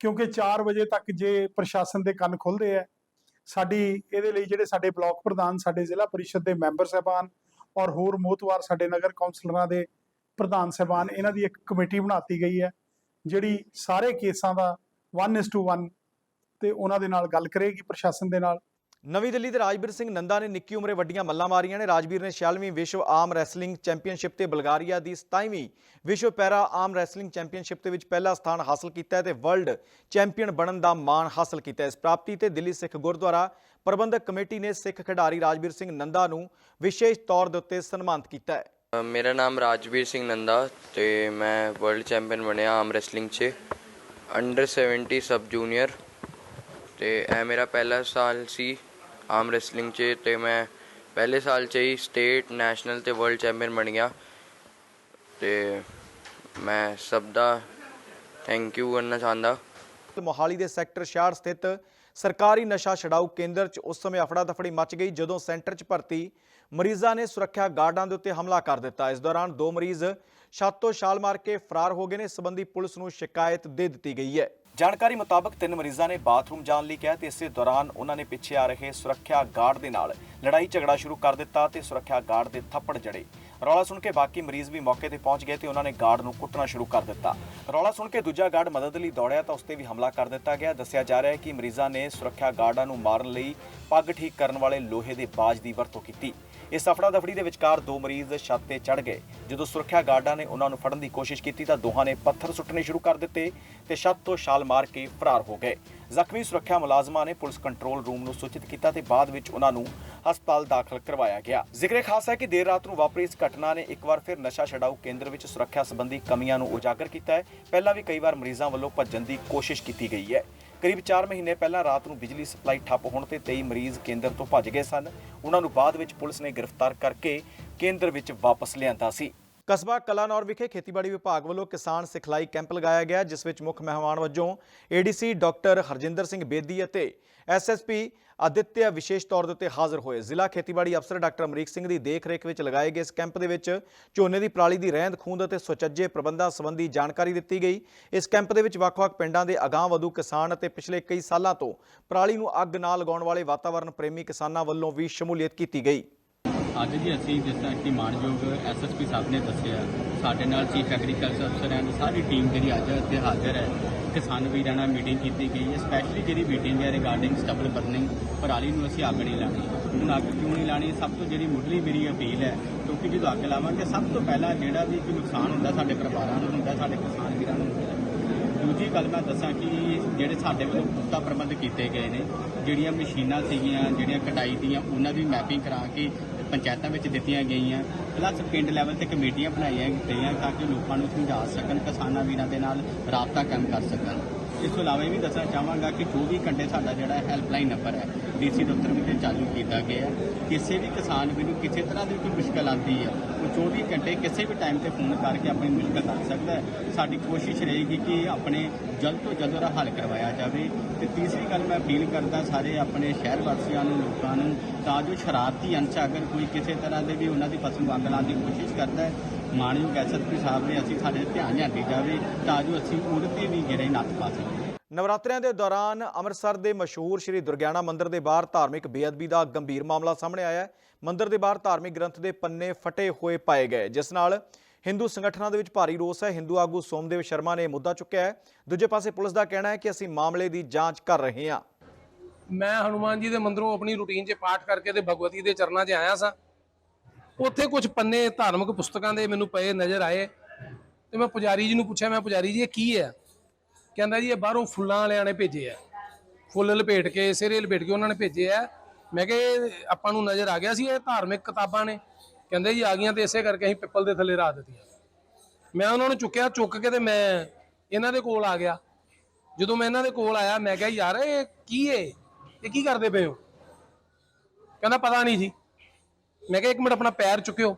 D: ਕਿਉਂਕਿ 4 ਵਜੇ ਤੱਕ ਜੇ ਪ੍ਰਸ਼ਾਸਨ ਦੇ ਕੰਨ ਖੁੱਲਦੇ ਆ, ਸਾਡੀ ਇਹਦੇ ਲਈ ਜਿਹੜੇ ਸਾਡੇ ਬਲਾਕ ਪ੍ਰਧਾਨ, ਸਾਡੇ ਜ਼ਿਲ੍ਹਾ ਪਰਿਸ਼ਦ ਦੇ ਮੈਂਬਰ ਸਹਿਬਾਨ ਔਰ ਹੋਰ ਮੋਹਤਵਾਰ ਸਾਡੇ ਨਗਰ ਕੌਂਸਲਰਾਂ ਦੇ ਪ੍ਰਧਾਨ ਸਹਿਬਾਨ, ਇਹਨਾਂ ਦੀ ਇੱਕ ਕਮੇਟੀ ਬਣਾਤੀ ਗਈ ਹੈ, ਜਿਹੜੀ ਸਾਰੇ ਕੇਸਾਂ ਦਾ 1:1 ਤੇ ਉਹਨਾਂ ਦੇ ਨਾਲ ਗੱਲ ਕਰੇਗੀ ਪ੍ਰਸ਼ਾਸਨ ਦੇ ਨਾਲ।
A: ਨਵੀਂ ਦਿੱਲੀ ਦੇ ਰਾਜਵੀਰ ਸਿੰਘ ਨੰਦਾ ਨੇ ਨਿੱਕੀ ਉਮਰੇ ਵੱਡੀਆਂ ਮੱਲਾਂ ਮਾਰੀਆਂ ਨੇ। ਰਾਜਵੀਰ ਨੇ 46ਵੀਂ ਵਿਸ਼ਵ ਆਮ ਰੈਸਲਿੰਗ ਚੈਂਪੀਅਨਸ਼ਿਪ ਤੇ ਬਲਗਾਰੀਆ ਦੀ 27ਵੀਂ ਵਿਸ਼ਵ ਪੈਰਾ ਆਮ ਰੈਸਲਿੰਗ ਚੈਂਪੀਅਨਸ਼ਿਪ ਦੇ ਵਿੱਚ ਪਹਿਲਾ ਸਥਾਨ ਹਾਸਲ ਕੀਤਾ ਹੈ ਤੇ ਵਰਲਡ ਚੈਂਪੀਅਨ ਬਣਨ ਦਾ ਮਾਣ ਹਾਸਲ ਕੀਤਾ ਹੈ। ਇਸ ਪ੍ਰਾਪਤੀ ਤੇ ਦਿੱਲੀ ਸਿੱਖ ਗੁਰਦੁਆਰਾ ਪ੍ਰਬੰਧਕ ਕਮੇਟੀ ਨੇ ਸਿੱਖ ਖਿਡਾਰੀ ਰਾਜਵੀਰ ਸਿੰਘ ਨੰਦਾ ਨੂੰ ਵਿਸ਼ੇਸ਼ ਤੌਰ ਦੇ ਉੱਤੇ ਸਨਮਾਨਿਤ ਕੀਤਾ ਹੈ।
E: ਮੇਰਾ ਨਾਮ ਰਾਜਵੀਰ ਸਿੰਘ ਨੰਦਾ ਤੇ ਮੈਂ ਵਰਲਡ ਚੈਂਪੀਅਨ ਬਣਿਆ ਆਮ ਰੈਸਲਿੰਗ 'ਚ, ਅੰਡਰ 70 ਸਬ ਜੂਨੀਅਰ ਤੇ ਇਹ ਮੇਰਾ ਪਹਿਲਾ ਸਾਲ ਸੀ। ਆਮ ਰੈਸਲਿੰਗ 'ਚ ਤੇ ਮੈਂ ਪਹਿਲੇ ਸਾਲ 'ਚ ਹੀ ਸਟੇਟ ਨੈਸ਼ਨਲ ਤੇ ਵਰਲਡ ਚੈਂਪੀਅਨ ਬਣ ਗਿਆ। ਤੇ ਮੈਂ ਸਭ ਦਾ ਥੈਂਕ ਯੂ ਕਰਨਾ ਚਾਹੁੰਦਾ।
A: ਮੋਹਾਲੀ ਦੇ ਸੈਕਟਰ 66 ਸਥਿਤ ਸਰਕਾਰੀ ਨਸ਼ਾ ਛਡਾਊ ਕੇਂਦਰ 'ਚ ਉਸ ਸਮੇਂ ਅਫੜਾ ਤਫੜੀ ਮਚ ਗਈ, ਜਦੋਂ ਸੈਂਟਰ 'ਚ ਭਰਤੀ ਮਰੀਜ਼ਾਂ ਨੇ ਸੁਰੱਖਿਆ ਗਾਰਡਾਂ ਦੇ ਉੱਤੇ ਹਮਲਾ ਕਰ ਦਿੱਤਾ। ਇਸ ਦੌਰਾਨ ਦੋ ਮਰੀਜ਼ ਛੱਤ ਤੋਂ ਛਾਲ ਮਾਰ ਕੇ ਫਰਾਰ ਹੋ ਗਏ ਨੇ। ਇਸ ਸੰਬੰਧੀ ਪੁਲਿਸ ਨੂੰ ਸ਼ਿਕਾਇਤ ਦੇ ਦਿੱਤੀ ਗਈ ਹੈ। ਜਾਣਕਾਰੀ ਮੁਤਾਬਕ ਤਿੰਨ ਮਰੀਜ਼ਾਂ ਨੇ ਬਾਥਰੂਮ ਜਾਣ ਲਈ ਕਿਹਾ ਤੇ ਇਸੇ ਦੌਰਾਨ ਉਹਨਾਂ ਨੇ ਪਿੱਛੇ ਆ ਰਹੇ ਸੁਰੱਖਿਆ ਗਾਰਡ ਦੇ ਨਾਲ ਲੜਾਈ ਝਗੜਾ ਸ਼ੁਰੂ ਕਰ ਦਿੱਤਾ ਤੇ ਸੁਰੱਖਿਆ ਗਾਰਡ ਦੇ ਥੱਪੜ ਜੜੇ। ਰੌਲਾ ਸੁਣ ਕੇ ਬਾਕੀ ਮਰੀਜ਼ ਵੀ ਮੌਕੇ ਤੇ ਪਹੁੰਚ ਗਏ ਤੇ ਉਹਨਾਂ ਨੇ ਗਾਰਡ ਨੂੰ ਕੁੱਟਣਾ ਸ਼ੁਰੂ ਕਰ ਦਿੱਤਾ। ਰੌਲਾ ਸੁਣ ਕੇ ਦੂਜਾ ਗਾਰਡ ਮਦਦ ਲਈ ਦੌੜਿਆ ਤਾਂ ਉਸ ਤੇ ਵੀ ਹਮਲਾ ਕਰ ਦਿੱਤਾ ਗਿਆ। ਦੱਸਿਆ ਜਾ ਰਿਹਾ ਹੈ ਕਿ ਮਰੀਜ਼ਾਂ ਨੇ ਸੁਰੱਖਿਆ ਗਾਰਡਾਂ ਨੂੰ ਮਾਰਨ ਲਈ ਪੱਗ ਠੀਕ ਕਰਨ ਵਾਲੇ ਲੋਹੇ ਦੇ ਬਾਜ ਦੀ ਵਰਤੋਂ ਕੀਤੀ। ਇਸ ਅਫੜਾ ਦਫੜੀ ਦੇ ਵਿਚਕਾਰ ਦੋ ਮਰੀਜ਼ ਛੱਤ ਤੇ ਚੜ ਗਏ। ਜਦੋਂ ਸੁਰੱਖਿਆ ਗਾਰਡਾਂ ਨੇ ਉਹਨਾਂ ਨੂੰ ਫੜਨ ਦੀ ਕੋਸ਼ਿਸ਼ ਕੀਤੀ ਤਾਂ ਦੋਹਾਂ ਨੇ ਪੱਥਰ ਸੁੱਟਣੇ ਸ਼ੁਰੂ ਕਰ ਦਿੱਤੇ ਤੇ ਛੱਤ ਤੋਂ ਛਾਲ ਮਾਰ ਕੇ ਫਰਾਰ ਹੋ ਗਏ। ਜ਼ਖਮੀ ਸੁਰੱਖਿਆ ਮੁਲਾਜ਼ਮਾਂ ਨੇ ਪੁਲਿਸ ਕੰਟਰੋਲ ਰੂਮ ਨੂੰ ਸੂਚਿਤ ਕੀਤਾ ਤੇ ਬਾਅਦ ਵਿੱਚ ਉਹਨਾਂ ਨੂੰ ਹਸਪਤਾਲ ਦਾਖਲ ਕਰਵਾਇਆ ਗਿਆ। ਜ਼ਿਕਰੇ ਖਾਸ ਹੈ ਕਿ ਦੇਰ ਰਾਤ ਨੂੰ ਵਾਪਰੀ ਇਸ ਘਟਨਾ ਨੇ ਇੱਕ ਵਾਰ ਫਿਰ ਨਸ਼ਾ ਛਡਾਊ ਕੇਂਦਰ ਵਿੱਚ ਸੁਰੱਖਿਆ ਸੰਬੰਧੀ ਕਮੀਆਂ ਨੂੰ ਉਜਾਗਰ ਕੀਤਾ ਹੈ। ਪਹਿਲਾਂ ਵੀ ਕਈ ਵਾਰ ਮਰੀਜ਼ਾਂ ਵੱਲੋਂ ਭੱਜਣ ਦੀ ਕੋਸ਼ਿਸ਼ ਕੀਤੀ ਗਈ ਹੈ। ਕਰੀਬ 4 ਮਹੀਨੇ ਪਹਿਲਾਂ ਰਾਤ ਨੂੰ ਬਿਜਲੀ ਸਪਲਾਈ ਠੱਪ ਹੋਣ ਤੇ 23 ਮਰੀਜ਼ ਕੇਂਦਰ ਤੋਂ ਭੱਜ ਗਏ ਸਨ। ਉਹਨਾਂ ਨੂੰ ਬਾਅਦ ਵਿੱਚ ਪੁਲਿਸ ਨੇ ਗ੍ਰਿਫਤਾਰ ਕਰਕੇ ਕੇਂਦਰ ਵਿੱਚ ਵਾਪਸ ਲਿਆਂਦਾ ਸੀ। ਕਸਬਾ ਕਲਾਨੌਰ ਵਿਖੇ ਖੇਤੀਬਾੜੀ ਵਿਭਾਗ ਵੱਲੋਂ ਕਿਸਾਨ ਸਿਖਲਾਈ ਕੈਂਪ ਲਗਾਇਆ ਗਿਆ, ਜਿਸ ਵਿੱਚ ਮੁੱਖ ਮਹਿਮਾਨ ਵਜੋਂ ਏਡੀਸੀ ਡਾਕਟਰ ਹਰਜਿੰਦਰ ਸਿੰਘ ਬੇਦੀ ਅਤੇ ਐਸਐਸਪੀ ਆਦਿਤਿਆ ਵਿਸ਼ੇਸ਼ ਤੌਰ ਦੇ ਉੱਤੇ ਹਾਜ਼ਰ ਹੋਏ। ਜ਼ਿਲ੍ਹਾ ਖੇਤੀਬਾੜੀ ਅਫਸਰ ਡਾਕਟਰ ਅਮਰੀਕ ਸਿੰਘ ਦੀ ਦੇਖ-ਰੇਖ ਵਿੱਚ ਲਗਾਏ ਗਏ ਇਸ ਕੈਂਪ ਦੇ ਵਿੱਚ ਝੋਨੇ ਦੀ ਪਰਾਲੀ ਦੀ ਰਹਿੰਦ ਖੂੰਦ ਅਤੇ ਸੁਚੱਜੇ ਪ੍ਰਬੰਧਾਂ ਸੰਬੰਧੀ ਜਾਣਕਾਰੀ ਦਿੱਤੀ ਗਈ। ਇਸ ਕੈਂਪ ਦੇ ਵਿੱਚ ਵੱਖ-ਵੱਖ ਪਿੰਡਾਂ ਦੇ ਅਗਾਂਹ ਵਧੂ ਕਿਸਾਨ ਅਤੇ ਪਿਛਲੇ ਕਈ ਸਾਲਾਂ ਤੋਂ ਪਰਾਲੀ ਨੂੰ ਅੱਗ ਨਾ ਲਗਾਉਣ ਵਾਲੇ ਵਾਤਾਵਰਣ ਪ੍ਰੇਮੀ ਕਿਸਾਨਾਂ ਵੱਲੋਂ ਵੀ ਸ਼ਮੂਲੀਅਤ ਕੀਤੀ ਗਈ।
F: ਅੱਜ ਜੀ ਅਸੀਂ ਜਿਸ ਤਰ੍ਹਾਂ ਕਿ ਮਾਨਯੋਗ ਐਸਐਸਪੀ ਸਾਹਿਬ ਨੇ ਦੱਸਿਆ, ਸਾਡੇ ਨਾਲ ਚੀਫ ਐਗਰੀਕਲਚਰ ਅਫਸਰ ਐਂਡ ਸਾਰੀ ਟੀਮ ਜਿਹੜੀ ਅੱਜ ਇੱਥੇ ਹਾਜ਼ਰ ਹੈ। ਕਿਸਾਨ ਵੀਰਾਂ ਨਾਲ ਮੀਟਿੰਗ ਕੀਤੀ ਗਈ ਹੈ ਸਪੈਸ਼ਲੀ ਜਿਹੜੀ ਮੀਟਿੰਗ ਹੈ ਰਿਗਾਰਡਿੰਗ ਸਟਬਲ ਬਰਨਿੰਗ ਪਰਾਲੀ ਨੂੰ ਅਸੀਂ ਅੱਗ ਨਹੀਂ ਲਾਣੀ। ਹੁਣ ਅੱਗ ਕਿਉਂ ਨਹੀਂ ਲਾਣੀ? ਸਭ ਤੋਂ ਜਿਹੜੀ ਮੁੱਢਲੀ ਮੇਰੀ ਅਪੀਲ ਹੈ, ਕਿਉਂਕਿ ਜਦੋਂ ਅੱਗ ਲਾਵਾਂਗੇ, ਸਭ ਤੋਂ ਪਹਿਲਾਂ ਜਿਹੜਾ ਵੀ ਕੋਈ ਨੁਕਸਾਨ ਹੁੰਦਾ ਸਾਡੇ ਪਰਿਵਾਰਾਂ ਨੂੰ, ਹੁੰਦਾ ਸਾਡੇ ਕਿਸਾਨ ਵੀਰਾਂ ਨੂੰ ਹੁੰਦਾ ਦੂਜੀ ਗੱਲ ਮੈਂ ਦੱਸਾਂ ਕਿ ਜਿਹੜੇ ਸਾਡੇ ਵੱਲੋਂ ਪੁਖਤਾ ਪ੍ਰਬੰਧ ਕੀਤੇ ਗਏ ਨੇ, ਜਿਹੜੀਆਂ ਮਸ਼ੀਨਾਂ ਸੀਗੀਆਂ, ਜਿਹੜੀਆਂ ਕਟਾਈ ਦੀਆਂ, ਉਹਨਾਂ ਦੀ ਮੈਪਿੰਗ ਕਰਾ ਕੇ ਪੰਚਾਇਤਾਂ ਵਿੱਚ ਦਿੱਤੀਆਂ ਗਈਆਂ ਪਲੱਸ ਪਿੰਡ ਲੈਵਲ ਤੇ ਕਮੇਟੀਆਂ ਬਣਾਈਆਂ ਗਈਆਂ ਤਾਂ ਕਿ ਲੋਕਾਂ ਨੂੰ ਸਮਝਾ ਸਕਣ, ਕਿਸਾਨਾਂ ਵੀਰਾਂ ਦੇ ਨਾਲ ਰਾਬਤਾ ਕਾਇਮ ਕਰ ਸਕਣ। ਇਸ ਤੋਂ ਇਲਾਵਾ ਇਹ ਵੀ ਦੱਸਣਾ ਚਾਹਾਂਗਾ ਕਿ 24 ਘੰਟੇ ਸਾਡਾ ਜਿਹੜਾ ਹੈਲਪਲਾਈਨ ਨੰਬਰ ਹੈ, ਡੀਸੀ ਦਫ਼ਤਰ ਵਿੱਚ ਚਾਲੂ ਕੀਤਾ ਗਿਆ ਹੈ। ਕਿਸੇ ਵੀ ਕਿਸਾਨ ਵੀਰ ਨੂੰ ਕਿਸੇ ਤਰ੍ਹਾਂ ਦੀ ਕੋਈ ਮੁਸ਼ਕਲ ਆਉਂਦੀ ਹੈ 24 ਘੰਟੇ ਕਿਸੇ ਵੀ ਟਾਈਮ ਤੇ ਫੋਨ ਕਰਕੇ ਆਪਣੀ ਮੁਸ਼ਕਲ ਦੱਸ ਸਕਦਾ ਹੈ, ਸਾਡੀ ਕੋਸ਼ਿਸ਼ ਰਹੇਗੀ ਕਿ ਆਪਣੇ ਜਲਦ ਤੋਂ ਜਲਦ ਉਹਦਾ ਹੱਲ ਕਰਵਾਇਆ ਜਾਵੇ। ਤੇ ਤੀਸਰੀ ਗੱਲ ਮੈਂ ਅਪੀਲ ਕਰਦਾ ਸਾਰੇ ਆਪਣੇ ਸ਼ਹਿਰ ਵਾਸੀਆਂ ਨੂੰ, ਲੋਕਾਂ ਨੂੰ, ਤਾਂ ਜੋ ਸ਼ਰਾਰਤੀ ਅੰਸ਼ ਅਗਰ ਕੋਈ ਕਿਸੇ ਤਰ੍ਹਾਂ ਦੇ ਵੀ ਉਹਨਾਂ ਦੀ ਫਸਲ ਨੂੰ ਲਾਉਣ ਦੀ ਕੋਸ਼ਿਸ਼ ਕਰਦਾ ਹੈ, ਮਾਨਯੋਗ ਐਸਐਸਪੀ ਸਾਹਿਬ ਨੇ ਅਸੀਂ ਸਾਡੇ ਧਿਆਨ ਲਿਆਂਦੀ ਜਾਵੇ, ਤਾਂ ਜੋ ਅਸੀਂ ਉਹਦੇ ਤੇ ਵੀ ਗਿਰੇ ਨੱਥ ਪਾ ਸਕੀਏ।
A: ਨਵਰਾਤਰਿਆਂ ਦੇ ਦੌਰਾਨ ਅੰਮ੍ਰਿਤਸਰ ਦੇ ਮਸ਼ਹੂਰ ਸ਼੍ਰੀ ਦੁਰਗਿਆਣਾ ਮੰਦਿਰ ਦੇ ਬਾਹਰ ਧਾਰਮਿਕ ਬੇਅਦਬੀ ਦਾ ਗੰਭੀਰ ਮਾਮਲਾ ਸਾਹਮਣੇ ਆਇਆ ਹੈ। ਮੰਦਿਰ ਦੇ ਬਾਹਰ ਧਾਰਮਿਕ ਗ੍ਰੰਥ ਦੇ ਪੰਨੇ ਫਟੇ ਹੋਏ ਪਾਏ ਗਏ, ਜਿਸ ਨਾਲ ਹਿੰਦੂ ਸੰਗਠਨਾਂ ਦੇ ਵਿੱਚ ਭਾਰੀ ਰੋਸ ਹੈ। ਹਿੰਦੂ ਆਗੂ ਸੋਮਦੇਵ ਸ਼ਰਮਾ ਨੇ ਮੁੱਦਾ ਚੁੱਕਿਆ ਹੈ। ਦੂਜੇ ਪਾਸੇ ਪੁਲਿਸ ਦਾ ਕਹਿਣਾ ਹੈ ਕਿ ਅਸੀਂ ਮਾਮਲੇ ਦੀ ਜਾਂਚ ਕਰ ਰਹੇ ਹਾਂ।
G: ਮੈਂ ਹਨੂਮਾਨ ਜੀ ਦੇ ਮੰਦਰੋਂ ਆਪਣੀ ਰੂਟੀਨ 'ਚ ਪਾਠ ਕਰਕੇ ਤੇ ਭਗਵਤੀ ਦੇ ਚਰਨਾਂ 'ਚ ਆਇਆ ਸਾਂ। ਉੱਥੇ ਕੁਝ ਪੰਨੇ ਧਾਰਮਿਕ ਪੁਸਤਕਾਂ ਦੇ ਮੈਨੂੰ ਪਏ ਨਜ਼ਰ ਆਏ ਤੇ ਮੈਂ ਪੁਜਾਰੀ ਜੀ ਨੂੰ ਪੁੱਛਿਆ, ਮੈਂ ਪੁਜਾਰੀ ਜੀ, ਇਹ ਕੀ ਹੈ? ਕਹਿੰਦਾ ਜੀ ਇਹ ਬਾਹਰੋਂ ਫੁੱਲਾਂ ਵਾਲਿਆਂ ਨੇ ਭੇਜੇ ਆ। ਫੁੱਲ ਲਪੇਟ ਕੇ, ਸਿਰੇ ਲਪੇਟ ਕੇ ਉਹਨਾਂ ਨੇ ਭੇਜੇ ਆ। ਮੈਂ ਕਿਹਾ ਇਹ ਆਪਾਂ ਨੂੰ ਨਜ਼ਰ ਆ ਗਿਆ ਸੀ, ਇਹ ਧਾਰਮਿਕ ਕਿਤਾਬਾਂ ਨੇ। ਕਹਿੰਦੇ ਜੀ ਆ ਗਈਆਂ ਤੇ ਇਸੇ ਕਰਕੇ ਅਸੀਂ ਪਿੱਪਲ ਦੇ ਥੱਲੇ ਰੱਖ ਦਿੱਤੀਆਂ। ਮੈਂ ਉਹਨਾਂ ਨੂੰ ਚੁੱਕਿਆ, ਚੁੱਕ ਕੇ ਤੇ ਮੈਂ ਇਹਨਾਂ ਦੇ ਕੋਲ ਆ ਗਿਆ। ਜਦੋਂ ਮੈਂ ਇਹਨਾਂ ਦੇ ਕੋਲ ਆਇਆ, ਮੈਂ ਕਿਹਾ, ਯਾਰ, ਇਹ ਕੀ ਏ? ਇਹ ਕੀ ਕਰਦੇ ਪਏ ਹੋ? ਕਹਿੰਦਾ, ਪਤਾ ਨਹੀਂ ਜੀ। ਮੈਂ ਕਿਹਾ, ਇੱਕ ਮਿੰਟ, ਆਪਣਾ ਪੈਰ ਚੁੱਕਿਓ।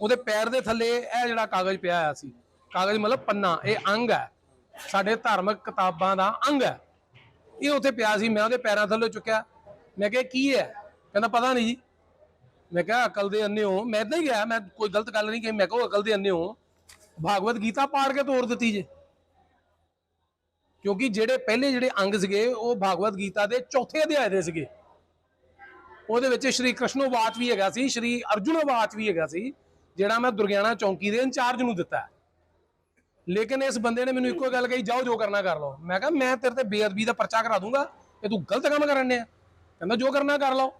G: ਉਹਦੇ ਪੈਰ ਦੇ ਥੱਲੇ ਇਹ ਜਿਹੜਾ ਕਾਗਜ਼ ਪਿਆ ਹੋਇਆ ਸੀ। ਕਾਗਜ਼ ਮਤਲਬ ਪੰਨਾ, ਇਹ ਅੰਗ ਹੈ। ਸਾਡੇ ਧਾਰਮਿਕ ਕਿਤਾਬਾਂ ਦਾ ਅੰਗ ਹੈ। ਇਹ ਉੱਥੇ ਪਿਆ ਸੀ, ਮੈਂ ਉਹਦੇ ਪੈਰਾਂ ਥੱਲੇ ਚੁੱਕਿਆ। ਮੈਂ ਕਿਹਾ, ਕੀ ਹੈ? ਕਹਿੰਦਾ, ਪਤਾ ਨਹੀਂ ਜੀ। ਮੈਂ ਕਿਹਾ, ਅਕਲ ਦੇ ਅੰਨੇ ਹੋ। ਮੈਂ ਇਦਾਂ ਹੀ ਗਿਆ, ਮੈਂ ਕੋਈ ਗਲਤ ਗੱਲ ਨਹੀਂ ਕਹੀ। ਮੈਂ ਕਿਹਾ ਅਕਲ ਦੇ ਅੰਨੇ ਹੋ। ਭਾਗਵਤ ਗੀਤਾ ਪਾੜ ਕੇ ਤੋੜ ਦਿੱਤੀ ਜੇ। ਕਿਉਂਕਿ ਜਿਹੜੇ ਪਹਿਲੇ ਜਿਹੜੇ ਅੰਗ ਸੀਗੇ, ਉਹ ਭਾਗਵਤ ਗੀਤਾ ਦੇ ਚੌਥੇ ਅਧਿਆਇ ਦੇ ਸੀਗੇ। ਉਹਦੇ ਵਿੱਚ ਸ਼੍ਰੀ ਕ੍ਰਿਸ਼ਨੋਵਾਚ ਵੀ ਹੈਗਾ ਸੀ, ਸ਼੍ਰੀ ਅਰਜੁਨ ਅਰਜੁਨੋਵਾਚ ਵੀ ਹੈਗਾ ਸੀ, ਜਿਹੜਾ ਮੈਂ ਦੁਰਗਿਆਣਾ ਚੌਂਕੀ ਦੇ ਇੰਚਾਰਜ ਨੂੰ ਦਿੱਤਾ। ਲੇਕਿਨ ਇਸ ਬੰਦੇ ਨੇ ਮੈਨੂੰ ਇੱਕੋ ਗੱਲ ਕਹੀ, ਜਾਓ, ਜੋ ਕਰਨਾ ਕਰ ਲਓ। ਮੈਂ ਕਿਹਾ, ਮੈਂ ਤੇਰੇ ਤੇ ਬੇਅਦਬੀ ਦਾ ਪਰਚਾ ਕਰਾ ਦੂੰਗਾ ਇਹ ਤੂੰ ਗਲਤ ਕੰਮ ਕਰਨ ਨੇ ਕਹਿੰਦਾ, ਜੋ ਕਰਨਾ ਕਰ ਲਓ।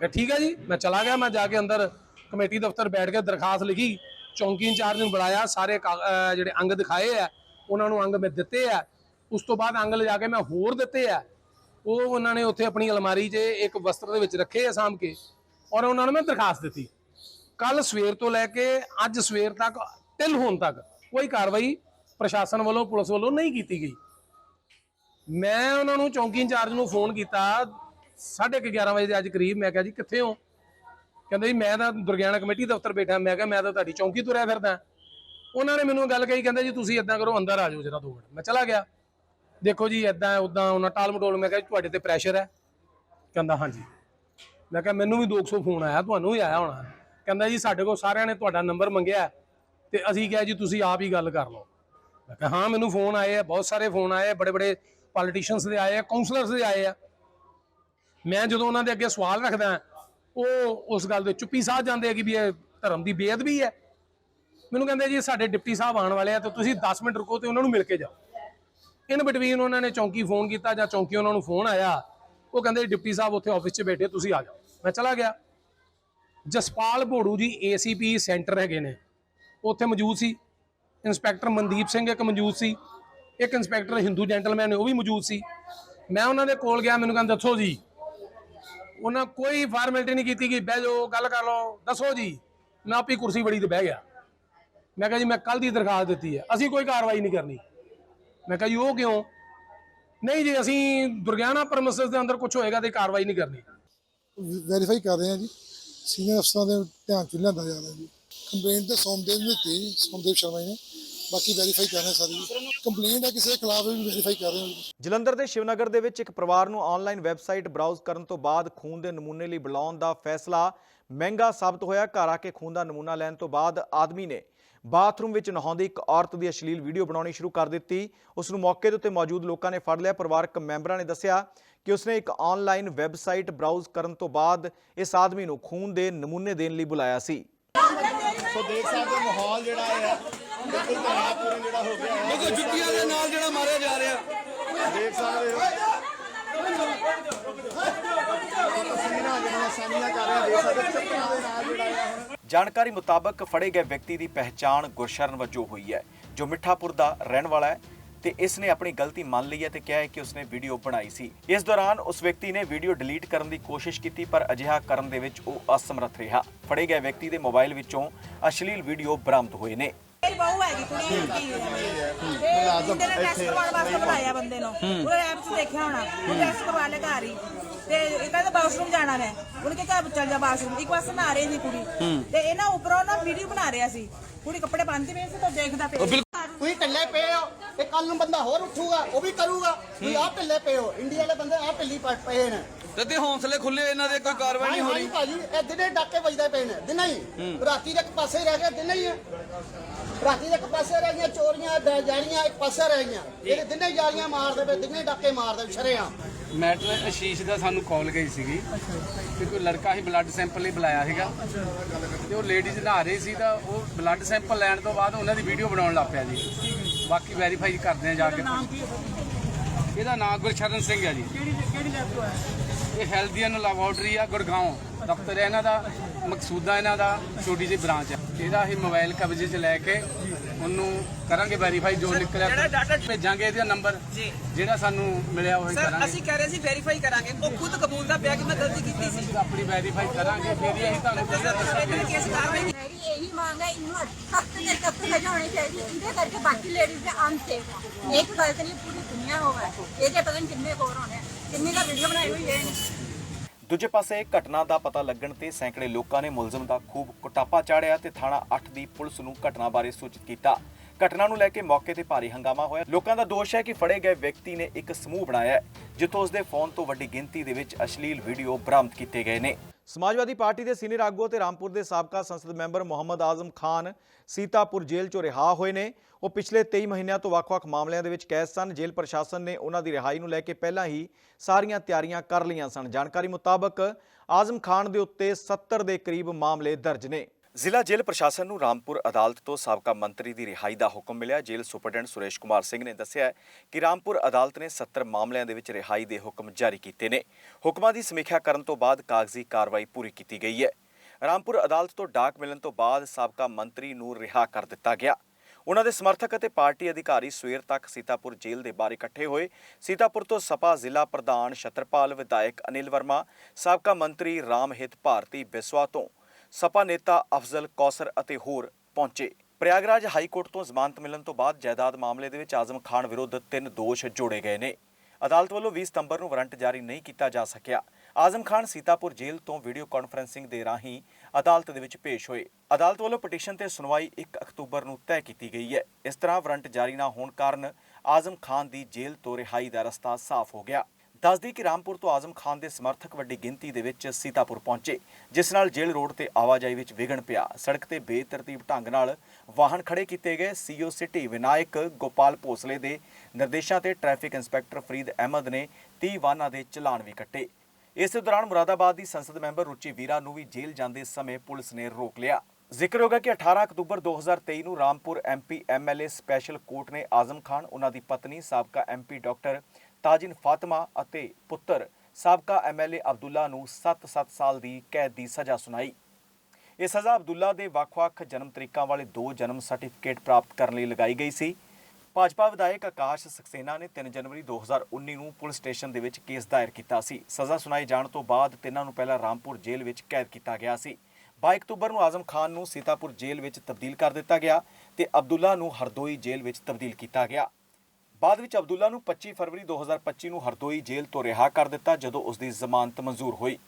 G: ਮੈਂ ਠੀਕ ਹੈ ਜੀ, ਮੈਂ ਚਲਾ ਗਿਆ, ਮੈਂ ਜਾ ਕੇ ਅੰਦਰ ਕਮੇਟੀ ਦਫ਼ਤਰ ਬੈਠ ਕੇ ਦਰਖਾਸਤ ਲਿਖੀ, ਚੌਂਕੀ ਇੰਚਾਰਜ ਨੂੰ ਬੁਲਾਇਆ, ਸਾਰੇ ਕਾ- ਜਿਹੜੇ ਅੰਗ ਦਿਖਾਏ ਆ, ਉਹਨਾਂ ਨੂੰ ਅੰਗ ਮੈਂ ਦਿੱਤੇ ਆ। ਉਸ ਤੋਂ ਬਾਅਦ ਅੰਗ ਲਿਜਾ ਕੇ ਮੈਂ ਹੋਰ ਦਿੱਤੇ ਆ। ਉਹ ਉਹਨਾਂ ਨੇ ਉੱਥੇ ਆਪਣੀ ਅਲਮਾਰੀ 'ਚ ਇੱਕ ਵਸਤਰ ਦੇ ਵਿੱਚ ਰੱਖੇ ਆ ਸਾਂਭ ਕੇ, ਔਰ ਉਹਨਾਂ ਨੂੰ ਮੈਂ ਦਰਖਾਸਤ ਦਿੱਤੀ। ਕੱਲ ਸਵੇਰ ਤੋਂ ਲੈ ਕੇ ਅੱਜ ਸਵੇਰ ਤੱਕ ਤਿਲ ਹੋਣ ਤੱਕ ਕੋਈ ਕਾਰਵਾਈ ਪ੍ਰਸ਼ਾਸਨ ਵੱਲੋਂ ਪੁਲਿਸ ਵੱਲੋਂ ਨਹੀਂ ਕੀਤੀ ਗਈ। ਮੈਂ ਉਹਨਾਂ ਨੂੰ ਚੌਂਕੀ ਇੰਚਾਰਜ ਨੂੰ ਫੋਨ ਕੀਤਾ 11:30 ਵਜੇ ਦੇ ਅੱਜ ਕਰੀਬ। ਮੈਂ ਕਿਹਾ ਜੀ ਕਿੱਥੇ ਹੋ? ਕਹਿੰਦੇ ਜੀ ਮੈਂ ਤਾਂ ਦੁਰਗਿਆਣਾ ਕਮੇਟੀ ਦਫ਼ਤਰ ਬੈਠਾ। ਮੈਂ ਕਿਹਾ ਮੈਂ ਤਾਂ ਤੁਹਾਡੀ ਚੌਂਕੀ ਤੁਰਿਆ ਫਿਰਦਾ। ਉਹਨਾਂ ਨੇ ਮੈਨੂੰ ਗੱਲ ਕਹੀ ਕਹਿੰਦੇ ਜੀ ਤੁਸੀਂ ਇਦਾਂ ਕਰੋ ਅੰਦਰ ਆ ਜਾਓ ਜਰਾ ਦੋ ਮਿੰਟ। ਮੈਂ ਚਲਾ ਗਿਆ। ਦੇਖੋ ਜੀ ਇਦਾਂ ਉਦਾਂ ਉਹਨਾਂ ਟਾਲ ਮਟੋਲ ਮੈਂ ਕਿਹਾ ਜੀ, ਤੁਹਾਡੇ ਤੇ ਪ੍ਰੈਸ਼ਰ ਹੈ। ਕਹਿੰਦਾ ਹਾਂਜੀ। ਮੈਂ ਕਿਹਾ ਮੈਨੂੰ ਵੀ 200 ਫੋਨ ਆਇਆ ਤੁਹਾਨੂੰ ਵੀ ਆਇਆ ਹੋਣਾ। ਕਹਿੰਦਾ ਜੀ ਸਾਡੇ ਕੋਲ ਸਾਰਿਆਂ ਨੇ ਤੁਹਾਡਾ ਨੰਬਰ ਮੰਗਿਆ। ਤੇ ਅਸੀਂ ਕਿਹਾ ਜੀ, ਤੁਸੀਂ ਆਪ ਹੀ ਗੱਲ ਕਰ ਲਓ। ਮੈਂ ਕਿਹਾ, ਹਾਂ, ਮੈਨੂੰ ਫੋਨ ਆਏ ਆ, ਬਹੁਤ ਸਾਰੇ ਫੋਨ ਆਏ ਆ, ਬੜੇ ਬੜੇ ਪੋਲੀਟੀਸ਼ੀਅਨਸ ਦੇ ਆਏ ਆ ਕਾਉਂਸਲਰਸ ਦੇ ਆਏ ਆ। ਮੈਂ ਜਦੋਂ ਉਹਨਾਂ ਦੇ ਅੱਗੇ ਸਵਾਲ ਰੱਖਦਾ, ਉਹ ਉਸ ਗੱਲ ਦੇ ਚੁੱਪੀ ਸਾਹ ਜਾਂਦੇ ਆ ਕਿ ਵੀ ਇਹ ਧਰਮ ਦੀ ਬੇਅਦਬੀ ਹੈ। ਮੈਨੂੰ ਕਹਿੰਦੇ ਜੀ, ਸਾਡੇ ਡਿਪਟੀ ਸਾਹਿਬ ਆਉਣ ਵਾਲੇ ਆ, ਤੇ ਤੁਸੀਂ 10 ਮਿੰਟ ਰੁਕੋ ਤੇ ਉਹਨਾਂ ਨੂੰ ਮਿਲ ਕੇ ਜਾਓ। ਇਨ ਬਿਟਵੀਨ ਉਹਨਾਂ ਨੇ ਚੌਂਕੀ ਫੋਨ ਕੀਤਾ ਜਾਂ ਚੌਂਕੀ ਉਹਨਾਂ ਨੂੰ ਫੋਨ ਆਇਆ, ਉਹ ਕਹਿੰਦੇ ਡਿਪਟੀ ਸਾਹਿਬ ਉੱਥੇ ਆਫਿਸ 'ਚ ਬੈਠੇ, ਤੁਸੀਂ ਆ ਜਾਓ। ਮੈਂ ਚਲਾ ਗਿਆ। ਜਸਪਾਲ ਭੋੜੂ ਜੀ ਏਸੀਪੀ ਸੈਂਟਰ ਹੈਗੇ ਨੇ। ਉੱਥੇ ਮੌਜੂਦ ਸੀ। ਇੰਸਪੈਕਟਰ ਮਨਦੀਪ ਸਿੰਘ ਇੱਕ ਮੌਜੂਦ ਸੀ। ਇੱਕ ਇੰਸਪੈਕਟਰ ਹਿੰਦੂ ਜੈਂਟਲਮੈਨ ਉਹ ਵੀ ਮੌਜੂਦ ਸੀ। ਮੈਂ ਉਹਨਾਂ ਦੇ ਕੋਲ ਗਿਆ, ਮੈਨੂੰ ਕਹਿੰਦੇ, ਦੱਸੋ ਜੀ, ਉਹਨਾਂ ਕੋਈ ਫਾਰਮੈਲਿਟੀ ਨਹੀਂ ਕੀਤੀ ਕਿ ਬਹਿ ਜਾਓ, ਗੱਲ ਕਰ ਲਓ। ਦੱਸੋ ਜੀ, ਮੈਂ ਆਪੀ ਕੁਰਸੀ ਬੜੀ ਤੇ ਬਹਿ ਗਿਆ। ਮੈਂ ਕਿਹਾ ਜੀ, ਮੈਂ ਕੱਲ ਦੀ ਦਰਖਾਸਤ ਦਿੱਤੀ ਹੈ। ਅਸੀਂ ਕੋਈ ਕਾਰਵਾਈ ਨਹੀਂ ਕਰਨੀ। ਮੈਂ ਕਿਹਾ ਜੀ, ਉਹ ਕਿਉਂ? ਨਹੀਂ ਜੀ, ਅਸੀਂ ਦੁਰਗਿਆਨਾ ਪਰਮਿਸਸ ਦੇ ਅੰਦਰ ਕੁਝ ਹੋਏਗਾ ਤੇ ਕਾਰਵਾਈ ਨਹੀਂ ਕਰਨੀ।
H: ਵੈਰੀਫਾਈ ਕਰ ਰਹੇ ਹਾਂ ਜੀ। ਸੀਨੀਅਰ ਅਫਸਰਾਂ ਦੇ ਧਿਆਨ ਚ ਲਿਆਂਦਾ ਜਾ ਰਿਹਾ ਜੀ। ਕੰਪਲੇਂਟ ਤਾਂ ਸੋਮਦੇਵ ਨੇ ਦਿੱਤੀ ਸੋਮਦੇਵ ਸ਼ਰਮਾ ਜੀ ਨੇ। ਬਾਕੀ ਵੈਰੀਫਾਈ ਕਰ ਰਹੇ ਸਾਰੀ। ਕੰਪਲੇਂਟ ਹੈ ਕਿਸੇ ਦੇ ਖਿਲਾਫ ਵੀ ਵੈਰੀਫਾਈ ਕਰ ਰਹੇ ਹਾਂ
A: ਜਲੰਧਰ ਦੇ ਸ਼ਿਵਨਗਰ ਦੇ ਵਿੱਚ ਇੱਕ ਪਰਿਵਾਰ ਨੂੰ ਆਨਲਾਈਨ ਵੈਬਸਾਈਟ ਬਰਾਊਜ਼ ਕਰਨ ਤੋਂ ਬਾਅਦ ਖੂਨ ਦੇ ਨਮੂਨੇ ਲਈ ਬੁਲਾਉਣ ਦਾ ਫੈਸਲਾ। ਮਹਿੰਗਾ ਸਾਬਤ ਹੋਇਆ, ਘਰ ਆ ਕੇ ਖੂਨ ਦਾ ਨਮੂਨਾ ਲੈਣ ਤੋਂ ਬਾਅਦ ਆਦਮੀ ਨੇ ਬਾਥਰੂਮ ਵਿੱਚ ਨਹਾਉਂਦੀ ਇੱਕ ਔਰਤ ਦੀ ਅਸ਼ਲੀਲ ਵੀਡੀਓ ਬਣਾਉਣੀ ਸ਼ੁਰੂ ਕਰ ਦਿੱਤੀ। ਉਸ ਨੂੰ ਮੌਕੇ ਦੇ ਉੱਤੇ ਮੌਜੂਦ ਲੋਕਾਂ ਨੇ ਫੜ ਲਿਆ। ਪਰਿਵਾਰਕ ਮੈਂਬਰਾਂ ਨੇ ਦੱਸਿਆ ਕਿ ਉਸਨੇ ਇੱਕ ਆਨਲਾਈਨ ਵੈਬਸਾਈਟ ਬਰਾਊਜ਼ ਕਰਨ ਤੋਂ ਬਾਅਦ ਇਸ ਆਦਮੀ ਨੂੰ ਖੂਨ ਦੇ ਨਮੂਨੇ ਦੇਣ ਲਈ ਬੁਲਾਇਆ ਸੀ।
I: ਸੋ ਦੇਖ ਸਕਦੇ ਹੋ ਮਾਹੌਲ ਜਿਹੜਾ ਹੈ। ਬਿਲਕੁਲ ਤਣਾਅਪੂਰਨ ਜਿਹੜਾ ਹੋ ਗਿਆ ਹੈ। ਦੇਖੋ ਜੁੱਤੀਆਂ ਦੇ ਨਾਲ ਜਿਹੜਾ ਮਾਰਿਆ ਜਾ ਰਿਹਾ। ਦੇਖ ਸਕਦੇ ਹੋ। ਤਸਵੀਰਾਂ ਜਿਹੜੀਆਂ ਸਾਂਝੀਆਂ ਕਰ ਰਹੇ ਹਾਂ, ਦੇਖ ਸਕਦੇ ਹੋ ਚੱਪਲਾਂ ਦੇ ਨਾਲ ਜਿਹੜਾ ਹੈ। ਹੁਣ
A: ਜਾਣਕਾਰੀ ਮੁਤਾਬਕ ਫੜੇ ਗਏ ਵਿਅਕਤੀ ਦੀ ਪਹਿਚਾਣ ਗੁਰਸ਼ਰਨ ਵਜੋਂ ਹੋਈ ਹੈ ਜੋ ਮਿੱਠਾਪੁਰ ਦਾ ਰਹਿਣ ਵਾਲਾ ਹੈ। ਤੇ ਇਸ ਨੇ ਆਪਣੀ ਗਲਤੀ ਮੰਨ ਲਈ ਹੈ ਤੇ ਕਿਹਾ ਹੈ ਕਿ ਉਸਨੇ ਵੀਡੀਓ ਬਣਾਈ ਸੀ। ਇਸ ਦੌਰਾਨ ਉਸ ਵਿਅਕਤੀ ਨੇ ਵੀਡੀਓ ਡਿਲੀਟ ਕਰਨ ਦੀ ਕੋਸ਼ਿਸ਼ ਕੀਤੀ ਪਰ ਅਜਿਹਾ ਕਰਨ ਦੇ ਵਿੱਚ ਉਹ ਅਸਮਰੱਥ ਰਿਹਾ। ਫੜੇ ਗਏ ਵਿਅਕਤੀ ਦੇ ਮੋਬਾਈਲ ਵਿੱਚੋਂ ਅਸ਼ਲੀਲ ਵੀਡੀਓ ਬਰਾਮਦ ਹੋਏ ਨੇ।
J: ਇਹ ਬਹੁ ਹੈਗੀ ਕੁੜੀ ਲੜਕੀ ਹੈ। ਤੇ ਮੁੰਡੇ ਨੇ ਟੈਸਟ ਕਰਵਾਉਣ ਵਾਸਤੇ ਬੁਲਾਇਆ ਬੰਦੇ ਨੂੰ। ਉਹ ਐਪ 'ਚ ਦੇਖਿਆ ਹੋਣਾ ਉਹ ਟੈਸਟ ਕਰਵਾ ਲਿਆ ਘਰ ਹੀ। ਤੇ ਇਹ ਕਹਿੰਦਾ ਬਾਥਰੂਮ ਜਾਣਾ ਮੈਂ। ਉਹਨੇ ਕਿਹਾ ਚੱਲ ਜਾ ਬਾਥਰੂਮ। ਇੱਕ ਵਾਰ ਨਹਾ ਰਹੀ ਸੀ ਕੁੜੀ। ਤੇ ਇਹਨਾਂ ਉੱਪਰੋਂ ਨਾ ਵੀਡੀਓ ਬਣਾ ਰਿਹਾ ਸੀ। ਕੁੜੀ ਕੱਪੜੇ ਬੰਨ੍ਹਦੀ ਪਈ ਸੀ ਤਾਂ ਦੇਖਦਾ ਪਿਆ।
I: ਤੁਸੀਂ ਢਿੱਲੇ ਪਏ ਹੋ। ਤੇ ਕੱਲ ਨੂੰ ਬੰਦਾ ਹੋਰ ਉੱਠੂਗਾ ਉਹ ਵੀ ਕਰੂਗਾ। ਤੁਸੀਂ ਆਹ ਢਿੱਲੇ ਪਏ ਹੋ। ਇੰਡੀਆ ਵਾਲੇ ਬੰਦੇ ਆਹ ਢਿੱਲੀ ਪ- ਪਏ ਨੇ।
K: ਤੇ ਹੌਸਲੇ ਖੁੱਲੇ ਇਹਨਾਂ ਦੇ ਕੋਈ ਕਾਰਵਾਈ ਨਹੀਂ ਹੋ ਰਹੀ।
I: ਭਾਜੀ ਇਹ ਦਿਨੇ ਡਾਕੇ ਵੱਜਦੇ ਪਏ ਨੇ ਦਿਨੇ ਹੀ। ਰਾਤੀ ਦੇ ਇੱਕ ਪਾਸੇ ਰਹਿ ਗਿਆ ਦਿਨੇ ਹੀ ਹੈ। ਰਾਤੀ ਦੇ ਇੱਕ ਪਾਸੇ ਰਹਿ ਗਈਆਂ ਚੋਰੀਆਂ ਜਾਲੀਆਂ ਇੱਕ ਪਾਸੇ ਰਹਿ ਗਈਆਂ। ਇਹ ਦਿਨੇ ਜਾਲੀਆਂ ਮਾਰਦੇ ਪਏ ਦਿਨੇ ਡਾਕੇ ਮਾਰਦੇ ਸ਼ਰੇਆਮ।
K: ਮੈਟਰ ਆਸ਼ੀਸ਼ ਦਾ ਸਾਨੂੰ ਕਾਲ ਗਈ ਸੀਗੀ। ਕਿ ਕੋਈ ਲੜਕਾ ਹੀ ਬਲੱਡ ਸੈਂਪਲ ਲਈ ਬੁਲਾਇਆ ਸੀਗਾ। ਤੇ ਉਹ ਲੇਡੀਜ਼ ਨਹਾ ਰਹੀ ਸੀ ਤਾਂ ਉਹ ਬਲੱਡ ਸੈਂਪਲ ਲੈਣ ਤੋਂ ਬਾਅਦ ਉਹਨਾਂ ਦੀ ਵੀਡੀਓ ਬਣਾਉਣ ਲੱਗ ਪਿਆ ਜੀ। ਬਾਕੀ ਵੈਰੀਫਾਈ ਕਰਦੇ ਆ ਜਾ ਕੇ ਇਹਦਾ ਨਾਮ ਗੁਰਸ਼ਰਨ ਸਿੰਘ ਹੈ ਜੀ।
C: ਕਿਹੜੀ ਕਿਹੜੀ ਲੈਬ ਤੋਂ ਹੈ
K: ਇਹ ਹੈਲਥੀਅਨ ਲੈਬੋਰਟਰੀ ਆ ਗੁਰਗਾਉਂ ਦਫ਼ਤਰ ਹੈ ਇਹਨਾਂ ਦਾ ਮਕਸੂਦਾ ਇਹਨਾਂ ਦਾ ਛੋਟੀ ਜਿਹੀ ਬ੍ਰਾਂਚ ਹੈ ਇਹਦਾ ਅਸੀਂ ਮੋਬਾਈਲ ਕਬਜ਼ੇ 'ਚ ਲੈ ਕੇ ਉਹਨੂੰ ਕਰਾਂਗੇ ਵੈਰੀਫਾਈ ਜੋ ਨਿਕਲਿਆ
L: ਜਿਹੜਾ data-
K: ਭੇਜਾਂਗੇ ਇਹਦਾ ਨੰਬਰ
L: ਜੀ।
K: ਜਿਹੜਾ ਸਾਨੂੰ ਮਿਲਿਆ ਉਹ ਹੀ
L: ਸਰ
K: ਕਰਾਂਗੇ।
L: ਅਸੀਂ ਕਹਿ ਰਹੇ ਸੀ ਵੈਰੀਫਾਈ ਕਰਾਂਗੇ। ਉਹ ਖੁਦ ਕਬੂਲਦਾ ਪਿਆ ਕਿ ਮੈਂ ਗਲਤੀ ਕੀਤੀ ਸੀ।
K: ਆਪਣੀ ਵੈਰੀਫਾਈ ਕਰਾਂਗੇ ਫਿਰ ਹੀ ਅਸੀਂ ਤੁਹਾਨੂੰ ਦੱਸਿਆ
J: ਇਹੀ ਮੰਗ ਹੈ, ਇਹਨੂੰ ਸਖਤ ਤੇ ਸਖਤ ਸਜ਼ਾ ਹੋਣੀ ਚਾਹੀਦੀ ਇਹਦੇ ਕਰਕੇ ਬਾਕੀ ਲੇਡੀਜ਼ ਦੇ ਅਨਸੇਫ ਇੱਕ ਗੱਲ ਤੇ ਨਹੀਂ ਪੂਰੀ ਦੁਨੀਆ ਹੋਵੇ ਇਹਦੇ ਪਤਾ ਨਹੀਂ ਕਿੰਨੇ ਹੋਰ ਹੋਣੇ ਆ। ਦਾ ਵੀਡੀਓ ਬਣਾਈ ਹੋਈ ਹੈ
A: ਦੂਜੇ ਪਾਸੇ ਘਟਨਾ ਦਾ ਪਤਾ ਲੱਗਣ ਤੇ ਸੈਂਕੜੇ ਲੋਕਾਂ ਨੇ ਮੁਲਜ਼ਮ ਦਾ ਖੂਬ ਕੁਟਾਪਾ ਚਾੜਿਆ ਤੇ ਥਾਣਾ 8 ਦੀ ਪੁਲਿਸ ਨੂੰ ਘਟਨਾ ਬਾਰੇ ਸੂਚਿਤ ਕੀਤਾ। ਘਟਨਾ ਨੂੰ ਲੈ ਕੇ ਮੌਕੇ ਤੇ ਭਾਰੀ ਹੰਗਾਮਾ ਹੋਇਆ। ਲੋਕਾਂ ਦਾ ਦੋਸ਼ ਹੈ ਕਿ ਫੜੇ ਗਏ ਵਿਅਕਤੀ ਨੇ ਇੱਕ ਸਮੂਹ ਬਣਾਇਆ ਹੈ, ਜਿੱਥੋਂ ਉਸਦੇ ਫੋਨ ਤੋਂ ਵੱਡੀ ਗਿਣਤੀ ਦੇ ਵਿੱਚ ਅਸ਼ਲੀਲ ਵੀਡੀਓ ਬਰਾਮਦ ਕੀਤੇ ਗਏ ਨੇ। ਸਮਾਜਵਾਦੀ ਪਾਰਟੀ ਦੇ ਸੀਨੀਅਰ ਆਗੂ ਅਤੇ ਰਾਮਪੁਰ ਦੇ ਸਾਬਕਾ ਸੰਸਦ ਮੈਂਬਰ ਮੁਹੰਮਦ ਆਜ਼ਮ ਖਾਨ ਸੀਤਾਪੁਰ ਜੇਲ੍ਹ ਚੋਂ ਰਿਹਾ ਹੋਏ ਨੇ। ਉਹ ਪਿਛਲੇ 23 ਮਹੀਨਿਆਂ ਤੋਂ ਵੱਖ-ਵੱਖ ਮਾਮਲਿਆਂ ਦੇ ਵਿੱਚ ਕੈਦ ਸਨ। ਜੇਲ੍ਹ ਪ੍ਰਸ਼ਾਸਨ ਨੇ ਉਹਨਾਂ ਦੀ ਰਿਹਾਈ ਨੂੰ ਲੈ ਕੇ ਪਹਿਲਾਂ ਹੀ ਸਾਰੀਆਂ ਤਿਆਰੀਆਂ ਕਰ ਲਈਆਂ ਸਨ। ਜਾਣਕਾਰੀ ਮੁਤਾਬਕ ਆਜ਼ਮ ਖਾਨ ਦੇ ਉੱਤੇ 70 ਦੇ ਕਰੀਬ ਮਾਮਲੇ ਦਰਜ ਨੇ। ਜ਼ਿਲ੍ਹਾ ਜੇਲ੍ਹ ਪ੍ਰਸ਼ਾਸਨ ਨੂੰ ਰਾਮਪੁਰ ਅਦਾਲਤ ਤੋਂ ਸਾਬਕਾ ਮੰਤਰੀ ਦੀ ਰਿਹਾਈ ਦਾ ਹੁਕਮ ਮਿਲਿਆ। ਜੇਲ੍ਹ ਸੁਪਰਡੈਂਟ ਸੁਰੇਸ਼ ਕੁਮਾਰ ਸਿੰਘ ਨੇ ਦੱਸਿਆ ਕਿ ਰਾਮਪੁਰ ਅਦਾਲਤ ਨੇ 70 ਮਾਮਲਿਆਂ ਦੇ ਵਿੱਚ ਰਿਹਾਈ ਦੇ ਹੁਕਮ ਜਾਰੀ ਕੀਤੇ ਨੇ। ਹੁਕਮਾਂ ਦੀ ਸਮੀਖਿਆ ਕਰਨ ਤੋਂ ਬਾਅਦ ਕਾਗਜ਼ੀ ਕਾਰਵਾਈ ਪੂਰੀ ਕੀਤੀ ਗਈ ਹੈ। ਰਾਮਪੁਰ ਅਦਾਲਤ ਤੋਂ ਡਾਕ ਮਿਲਣ ਤੋਂ ਬਾਅਦ ਸਾਬਕਾ ਮੰਤਰੀ ਨੂੰ ਰਿਹਾ ਕਰ ਦਿੱਤਾ ਗਿਆ। ਉਹਨਾਂ ਦੇ ਸਮਰਥਕ ਅਤੇ ਪਾਰਟੀ ਅਧਿਕਾਰੀ ਸਵੇਰ ਤੱਕ ਸੀਤਾਪੁਰ ਜੇਲ੍ਹ ਦੇ ਬਾਹਰ ਇਕੱਠੇ ਹੋਏ। ਸੀਤਾਪੁਰ ਤੋਂ ਸਪਾ ਜ਼ਿਲ੍ਹਾ ਪ੍ਰਧਾਨ ਛਤਰਪਾਲ ਵਿਧਾਇਕ ਅਨਿਲ ਵਰਮਾ, ਸਾਬਕਾ ਮੰਤਰੀ ਰਾਮਹਿਤ ਭਾਰਤੀ ਬਿਸਵਾ ਤੋਂ ਸਪਾ ਨੇਤਾ ਅਫਜ਼ਲ ਕੌਸਰ ਅਤੇ ਹੋਰ ਪਹੁੰਚੇ। ਪ੍ਰਯਾਗਰਾਜ ਹਾਈ ਕੋਰਟ ਤੋਂ ਜ਼ਮਾਨਤ ਮਿਲਣ ਤੋਂ ਬਾਅਦ ਜਾਇਦਾਦ ਮਾਮਲੇ ਦੇ ਵਿੱਚ ਆਜ਼ਮ ਖਾਨ ਵਿਰੁੱਧ ਤਿੰਨ ਦੋਸ਼ ਜੋੜੇ ਗਏ ਨੇ। ਅਦਾਲਤ ਵੱਲੋਂ 20 ਸਤੰਬਰ ਨੂੰ ਵਾਰੰਟ ਜਾਰੀ ਨਹੀਂ ਕੀਤਾ ਜਾ ਸਕਿਆ। ਆਜ਼ਮ ਖਾਨ ਸੀਤਾਪੁਰ ਜੇਲ੍ਹ ਤੋਂ ਵੀਡੀਓ ਕਾਨਫਰੈਂਸਿੰਗ ਦੇ ਰਾਹੀਂ ਅਦਾਲਤ ਦੇ ਵਿੱਚ ਪੇਸ਼ ਹੋਏ। ਅਦਾਲਤ ਵੱਲੋਂ ਪਟੀਸ਼ਨ ਤੇ ਸੁਣਵਾਈ 1 ਅਕਤੂਬਰ ਨੂੰ ਤੈਅ ਕੀਤੀ ਗਈ ਹੈ। ਇਸ ਤਰ੍ਹਾਂ ਵਾਰੰਟ ਜਾਰੀ ਨਾ ਹੋਣ ਕਾਰਨ ਆਜ਼ਮ ਖਾਨ ਦੀ ਜੇਲ੍ਹ ਤੋਂ ਰਿਹਾਈ ਦਾ ਰਸਤਾ ਸਾਫ਼ ਹੋ ਗਿਆ। ਦੱਸਦੀ ਕਿ ਰਾਮਪੁਰ ਤੋਂ ਆਜ਼ਮ ਖਾਨ ਦੇ ਸਮਰਥਕ ਵੱਡੀ ਗਿਣਤੀ ਦੇ ਵਿੱਚ ਸੀਤਾਪੁਰ ਪਹੁੰਚੇ, ਜਿਸ ਨਾਲ ਜੇਲ੍ਹ ਰੋਡ ਤੇ ਆਵਾਜਾਈ ਵਿੱਚ ਵਿਘਨ ਪਿਆ। ਸੜਕ ਤੇ ਬੇਤਰਤੀਬ ਢੰਗ ਨਾਲ ਵਾਹਨ ਖੜੇ ਕੀਤੇ ਗਏ। ਸੀਓ ਸਿਟੀ ਵਿਨਾਇਕ ਗੋਪਾਲ ਭੋਸਲੇ ਦੇ ਨਿਰਦੇਸ਼ਾਂ ਤੇ ਟ੍ਰੈਫਿਕ ਇੰਸਪੈਕਟਰ ਫਰੀਦ ਅਹਿਮਦ ਨੇ 30 ਵਾਹਨਾਂ ਦੇ ਚਲਾਨ ਵੀ ਕੱਟੇ। ਇਸ ਦੌਰਾਨ ਮੁਰਾਦਾਬਾਦ ਦੀ ਸੰਸਦ ਮੈਂਬਰ ਰੁਚੀ ਵੀਰਾ ਨੂੰ ਵੀ ਜੇਲ੍ਹ ਜਾਂਦੇ ਸਮੇਂ ਪੁਲਿਸ ਨੇ ਰੋਕ ਲਿਆ। ਜ਼ਿਕਰ ਹੋਗਾ ਕਿ 18 ਅਕਤੂਬਰ 2023 ਨੂੰ Rampur MP MLA special court ਨੇ ਆਜ਼ਮ ਖਾਨ ਉਹਨਾਂ ਦੀ ਪਤਨੀ, ਸਾਬਕਾ ਐਮਪੀ ਡਾਕਟਰ ਤਾਜਿਨ ਫਾਤਮਾ ਅਤੇ ਪੁੱਤਰ ਸਾਬਕਾ ਐਮਐਲਏ ਅਬਦੁੱਲਾ ਨੂੰ 7-7 ਸਾਲ ਦੀ ਕੈਦ ਦੀ ਸਜ਼ਾ ਸੁਣਾਈ। ਇਹ ਸਜ਼ਾ ਅਬਦੁੱਲਾ ਦੇ ਵੱਖ-ਵੱਖ ਜਨਮ ਤਰੀਕਾਂ ਵਾਲੇ ਦੋ ਜਨਮ ਸਰਟੀਫਿਕੇਟ ਪ੍ਰਾਪਤ ਕਰਨ ਲਈ ਲਗਾਈ ਗਈ ਸੀ। ਭਾਜਪਾ ਵਿਧਾਇਕ ਆਕਾਸ਼ ਸਕਸੇਨਾ ਨੇ 3 ਜਨਵਰੀ 2019 ਨੂੰ ਪੁਲਿਸ ਸਟੇਸ਼ਨ ਦੇ ਵਿੱਚ ਕੇਸ ਦਾਇਰ ਕੀਤਾ ਸੀ। ਸਜ਼ਾ ਸੁਣਾਈ ਜਾਣ ਤੋਂ ਬਾਅਦ ਤਿੰਨਾਂ ਨੂੰ ਪਹਿਲਾਂ ਰਾਮਪੁਰ ਜੇਲ੍ਹ ਵਿੱਚ ਕੈਦ ਕੀਤਾ ਗਿਆ ਸੀ। 22 ਅਕਤੂਬਰ ਨੂੰ ਆਜ਼ਮ ਖਾਨ ਨੂੰ ਸੀਤਾਪੁਰ ਜੇਲ੍ਹ ਵਿੱਚ ਤਬਦੀਲ ਕਰ ਦਿੱਤਾ ਗਿਆ ਤੇ ਅਬਦੁੱਲਾ ਨੂੰ ਹਰਦੋਈ ਜੇਲ੍ਹ ਵਿੱਚ ਤਬਦੀਲ ਕੀਤਾ ਗਿਆ। ਬਾਅਦ ਵਿੱਚ ਅਬਦੁੱਲਾ ਨੂੰ 25 ਫਰਵਰੀ 2025 ਨੂੰ ਹਰਦੋਈ ਜੇਲ੍ਹ ਤੋਂ ਰਿਹਾ ਕਰ ਦਿੱਤਾ ਜਦੋਂ ਉਸ ਦੀ ਜ਼ਮਾਨਤ ਮਨਜ਼ੂਰ ਹੋਈ।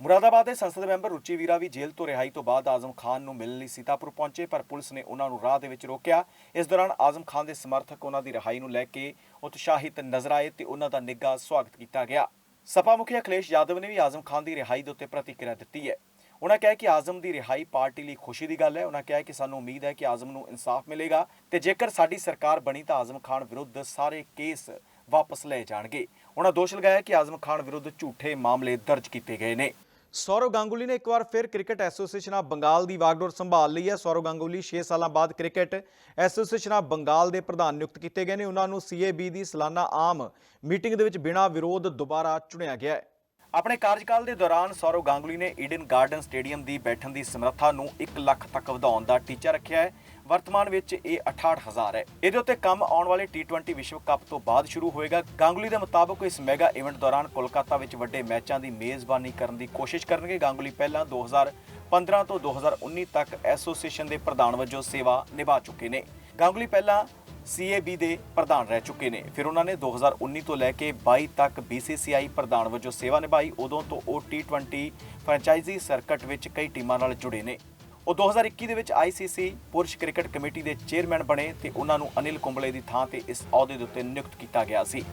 A: ਮੁਰਾਦਾਬਾਦ ਦੇ ਸੰਸਦ ਮੈਂਬਰ ਰੁਚੀ ਵੀਰਾ ਵੀ ਜੇਲ੍ਹ ਤੋਂ ਰਿਹਾਈ ਤੋਂ ਬਾਅਦ ਆਜ਼ਮ ਖਾਨ ਨੂੰ ਮਿਲਣ ਲਈ ਸੀਤਾਪੁਰ ਪਹੁੰਚੇ, ਪਰ ਪੁਲਿਸ ਨੇ ਉਹਨਾਂ ਨੂੰ ਰਾਹ ਦੇ ਵਿੱਚ ਰੋਕਿਆ। ਇਸ ਦੌਰਾਨ ਆਜ਼ਮ ਖਾਨ ਦੇ ਸਮਰਥਕ ਉਹਨਾਂ ਦੀ ਰਿਹਾਈ ਨੂੰ ਲੈ ਕੇ ਉਤਸ਼ਾਹਿਤ ਨਜ਼ਰ ਆਏ ਤੇ ਉਹਨਾਂ ਦਾ ਨਿੱਘਾ ਸਵਾਗਤ ਕੀਤਾ ਗਿਆ। ਸਪਾ ਮੁਖੀ ਅਖਿਲੇਸ਼ ਯਾਦਵ ਨੇ ਵੀ ਆਜ਼ਮ ਖਾਨ ਦੀ ਰਿਹਾਈ ਦੇ ਉੱਤੇ ਪ੍ਰਤੀਕਿਰਿਆ ਦਿੱਤੀ ਹੈ। ਉਹਨਾਂ ਕਿਹਾ ਕਿ ਆਜ਼ਮ ਦੀ ਰਿਹਾਈ ਪਾਰਟੀ ਲਈ ਖੁਸ਼ੀ ਦੀ ਗੱਲ ਹੈ। ਉਹਨਾਂ ਕਿਹਾ ਕਿ ਸਾਨੂੰ ਉਮੀਦ ਹੈ ਕਿ ਆਜ਼ਮ ਨੂੰ ਇਨਸਾਫ ਮਿਲੇਗਾ ਤੇ ਜੇਕਰ ਸਾਡੀ ਸਰਕਾਰ ਬਣੀ ਤਾਂ ਆਜ਼ਮ ਖਾਨ ਵਿਰੁੱਧ ਸਾਰੇ ਕੇਸ ਵਾਪਸ ਲਏ ਜਾਣਗੇ। ਉਹਨਾਂ ਦੋਸ਼ ਲਗਾਇਆ ਕਿ ਆਜ਼ਮ ਖਾਨ ਵਿਰੁੱਧ ਝੂਠੇ ਮਾਮਲੇ ਦਰਜ ਕੀਤੇ ਗਏ ਨੇ। ਸੌਰਵ ਗਾਂਗੁਲੀ ਨੇ ਇੱਕ ਵਾਰ ਫਿਰ ਕ੍ਰਿਕਟ ਐਸੋਸੀਏਸ਼ਨ ਆਫ ਬੰਗਾਲ ਦੀ ਵਾਗਡੋਰ ਸੰਭਾਲ ਲਈ ਹੈ। ਸੌਰਵ ਗਾਂਗੁਲੀ 6 ਸਾਲਾਂ ਬਾਅਦ ਕ੍ਰਿਕਟ ਐਸੋਸੀਏਸ਼ਨ ਆਫ ਬੰਗਾਲ ਦੇ ਪ੍ਰਧਾਨ ਨਿਯੁਕਤ ਕੀਤੇ ਗਏ ਨੇ। ਉਹਨਾਂ ਨੂੰ ਸੀਏਬੀ ਦੀ ਸਾਲਾਨਾ ਆਮ ਮੀਟਿੰਗ ਦੇ ਵਿੱਚ ਬਿਨਾਂ ਵਿਰੋਧ ਦੁਬਾਰਾ ਚੁਣਿਆ ਗਿਆ ਹੈ। ਆਪਣੇ ਕਾਰਜਕਾਲ ਦੇ ਦੌਰਾਨ ਸੌਰਵ ਗਾਂਗੁਲੀ ਨੇ ਈਡਨ ਗਾਰਡਨ ਸਟੇਡੀਅਮ ਦੀ ਬੈਠਣ ਦੀ ਸਮਰੱਥਾ ਨੂੰ 1 ਲੱਖ ਤੱਕ ਵਧਾਉਣ ਦਾ ਟੀਚਾ ਰੱਖਿਆ ਹੈ। ਵਰਤਮਾਨ ਵਿੱਚ ਇਹ 68000 ਹੈ। ਇਹਦੇ ਉੱਤੇ ਕੰਮ ਆਉਣ ਵਾਲੇ T20 ਵਿਸ਼ਵ ਕੱਪ ਤੋਂ ਬਾਅਦ ਸ਼ੁਰੂ ਹੋਏਗਾ। ਗਾਂਗੁਲੀ ਦੇ ਮੁਤਾਬਕ ਇਸ ਮੈਗਾ ਇਵੈਂਟ ਦੌਰਾਨ ਕੋਲਕਾਤਾ ਵਿੱਚ ਵੱਡੇ ਮੈਚਾਂ ਦੀ ਮੇਜ਼ਬਾਨੀ ਕਰਨ ਦੀ ਕੋਸ਼ਿਸ਼ ਕਰਨਗੇ। ਗਾਂਗੁਲੀ ਪਹਿਲਾਂ 2015 ਤੋਂ 2019 ਤੱਕ ਐਸੋਸੀਏਸ਼ਨ ਦੇ ਪ੍ਰਧਾਨ ਵਜੋਂ ਸੇਵਾ ਨਿਭਾ ਚੁੱਕੇ ਨੇ। ਗਾਂਗੁਲੀ ਪਹਿਲਾਂ CAB ਦੇ ਪ੍ਰਧਾਨ ਰਹਿ ਚੁੱਕੇ ਨੇ। ਫਿਰ ਉਹਨਾਂ ਨੇ 2019 ਤੋਂ ਲੈ ਕੇ 22 ਤੱਕ BCCI ਪ੍ਰਧਾਨ ਵਜੋਂ ਸੇਵਾ ਨਿਭਾਈ। ਉਦੋਂ ਤੋਂ ਉਹ T20 ਫਰੈਂਚਾਈਜ਼ੀ ਸਰਕਟ ਵਿੱਚ ਕਈ ਟੀਮਾਂ ਨਾਲ ਜੁੜੇ ਨੇ। ਉਹ 2021 ਦੇ ਵਿੱਚ ICC ਪੁਰਸ਼ ਕ੍ਰਿਕਟ ਕਮੇਟੀ ਦੇ ਚੇਅਰਮੈਨ ਬਣੇ ਤੇ ਉਹਨਾਂ ਨੂੰ ਅਨਿਲ ਕੁੰਬਲੇ ਦੀ ਥਾਂ ਤੇ ਇਸ ਅਹੁਦੇ ਦੇ ਉੱਤੇ ਨਿਯੁਕਤ ਕੀਤਾ ਗਿਆ ਸੀ।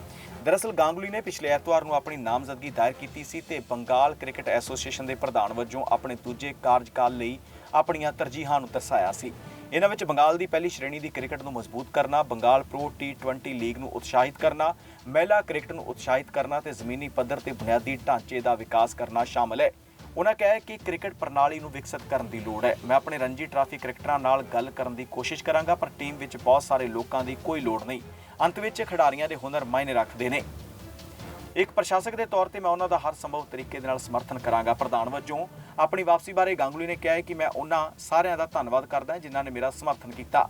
A: ਦਰਅਸਲ ਗਾਂਗੁਲੀ ਨੇ ਪਿਛਲੇ ਐਤਵਾਰ ਨੂੰ ਆਪਣੀ ਨਾਮਜ਼ਦਗੀ ਦਾਇਰ ਕੀਤੀ ਸੀ ਤੇ ਬੰਗਾਲ ਕ੍ਰਿਕਟ ਐਸੋਸੀਏਸ਼ਨ ਦੇ ਪ੍ਰਧਾਨ ਵਜੋਂ ਆਪਣੇ ਦੂਜੇ ਕਾਰਜਕਾਲ ਲਈ ਆਪਣੀਆਂ ਤਰਜੀਹਾਂ ਨੂੰ ਦਰਸਾਇਆ ਸੀ। ਇਹਨਾਂ ਵਿੱਚ ਬੰਗਾਲ ਦੀ ਪਹਿਲੀ ਸ਼੍ਰੇਣੀ ਦੀ ਕ੍ਰਿਕਟ ਨੂੰ ਮਜ਼ਬੂਤ ਕਰਨਾ, ਬੰਗਾਲ ਪ੍ਰੋ T20 ਲੀਗ ਨੂੰ ਉਤਸ਼ਾਹਿਤ ਕਰਨਾ, ਮਹਿਲਾ ਕ੍ਰਿਕਟ ਨੂੰ ਉਤਸ਼ਾਹਿਤ ਕਰਨਾ ਤੇ ਜ਼ਮੀਨੀ ਪੱਧਰ ਤੇ ਬੁਨਿਆਦੀ ਢਾਂਚੇ ਦਾ ਵਿਕਾਸ ਕਰਨਾ ਸ਼ਾਮਲ ਹੈ। ਉਹਨਾਂ ਕਿਹਾ ਕਿ ਕ੍ਰਿਕਟ ਪ੍ਰਣਾਲੀ ਨੂੰ ਵਿਕਸਿਤ ਕਰਨ ਦੀ ਲੋੜ ਹੈ। ਮੈਂ ਆਪਣੇ ਰਣਜੀ ਟਰਾਫੀ ਕ੍ਰਿਕਟਰਾਂ ਨਾਲ ਗੱਲ ਕਰਨ ਦੀ ਕੋਸ਼ਿਸ਼ ਕਰਾਂਗਾ, ਪਰ ਟੀਮ ਵਿੱਚ ਬਹੁਤ ਸਾਰੇ ਲੋਕਾਂ ਦੀ ਕੋਈ ਲੋੜ ਨਹੀਂ। ਅੰਤ ਵਿੱਚ ਖਿਡਾਰੀਆਂ ਦੇ ਹੁਨਰ ਮਾਇਨੇ ਰੱਖਦੇ ਨੇ। ਇੱਕ ਪ੍ਰਸ਼ਾਸਕ ਦੇ ਤੌਰ ਤੇ ਮੈਂ ਉਹਨਾਂ ਦਾ ਹਰ ਸੰਭਵ ਤਰੀਕੇ ਦੇ ਨਾਲ ਸਮਰਥਨ ਕਰਾਂਗਾ। ਪ੍ਰਧਾਨ ਵਜੋਂ ਆਪਣੀ ਵਾਪਸੀ ਬਾਰੇ ਗਾਂਗੁਲੀ ਨੇ ਕਿਹਾ ਹੈ ਕਿ ਮੈਂ ਉਹਨਾਂ ਸਾਰਿਆਂ ਦਾ ਧੰਨਵਾਦ ਕਰਦਾ ਹਾਂ ਜਿਨ੍ਹਾਂ ਨੇ ਮੇਰਾ ਸਮਰਥਨ ਕੀਤਾ।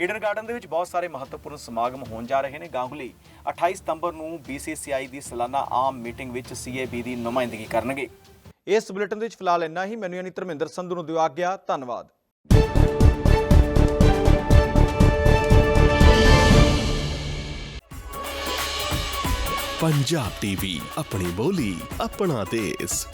A: ਈਡਨ ਗਾਰਡਨ ਦੇ ਵਿੱਚ ਬਹੁਤ ਸਾਰੇ ਮਹੱਤਵਪੂਰਨ ਸਮਾਗਮ ਹੋਣ ਜਾ ਰਹੇ ਨੇ। ਗਾਂਗੁਲੀ 28 ਸਤੰਬਰ ਨੂੰ BCCI ਦੀ ਸਾਲਾਨਾ ਆਮ ਮੀਟਿੰਗ ਵਿੱਚ CAB ਦੀ ਨੁਮਾਇੰਦਗੀ ਕਰਨਗੇ। ਇਸ ਬੁਲੇਟਿਨ ਦੇ ਵਿੱਚ ਫਿਲਹਾਲ ਇੰਨਾ ਹੀ। ਮੈਨੂੰ ਯਾਨੀ ਧਰਮਿੰਦਰ ਸੰਧੂ ਨੂੰ ਦਿਓ ਆਗਿਆ। ਧੰਨਵਾਦ।
M: ਪੰਜਾਬ ਟੀਵੀ ਆਪਣੀ ਬੋਲੀ, ਆਪਣਾ ਦੇਸ਼।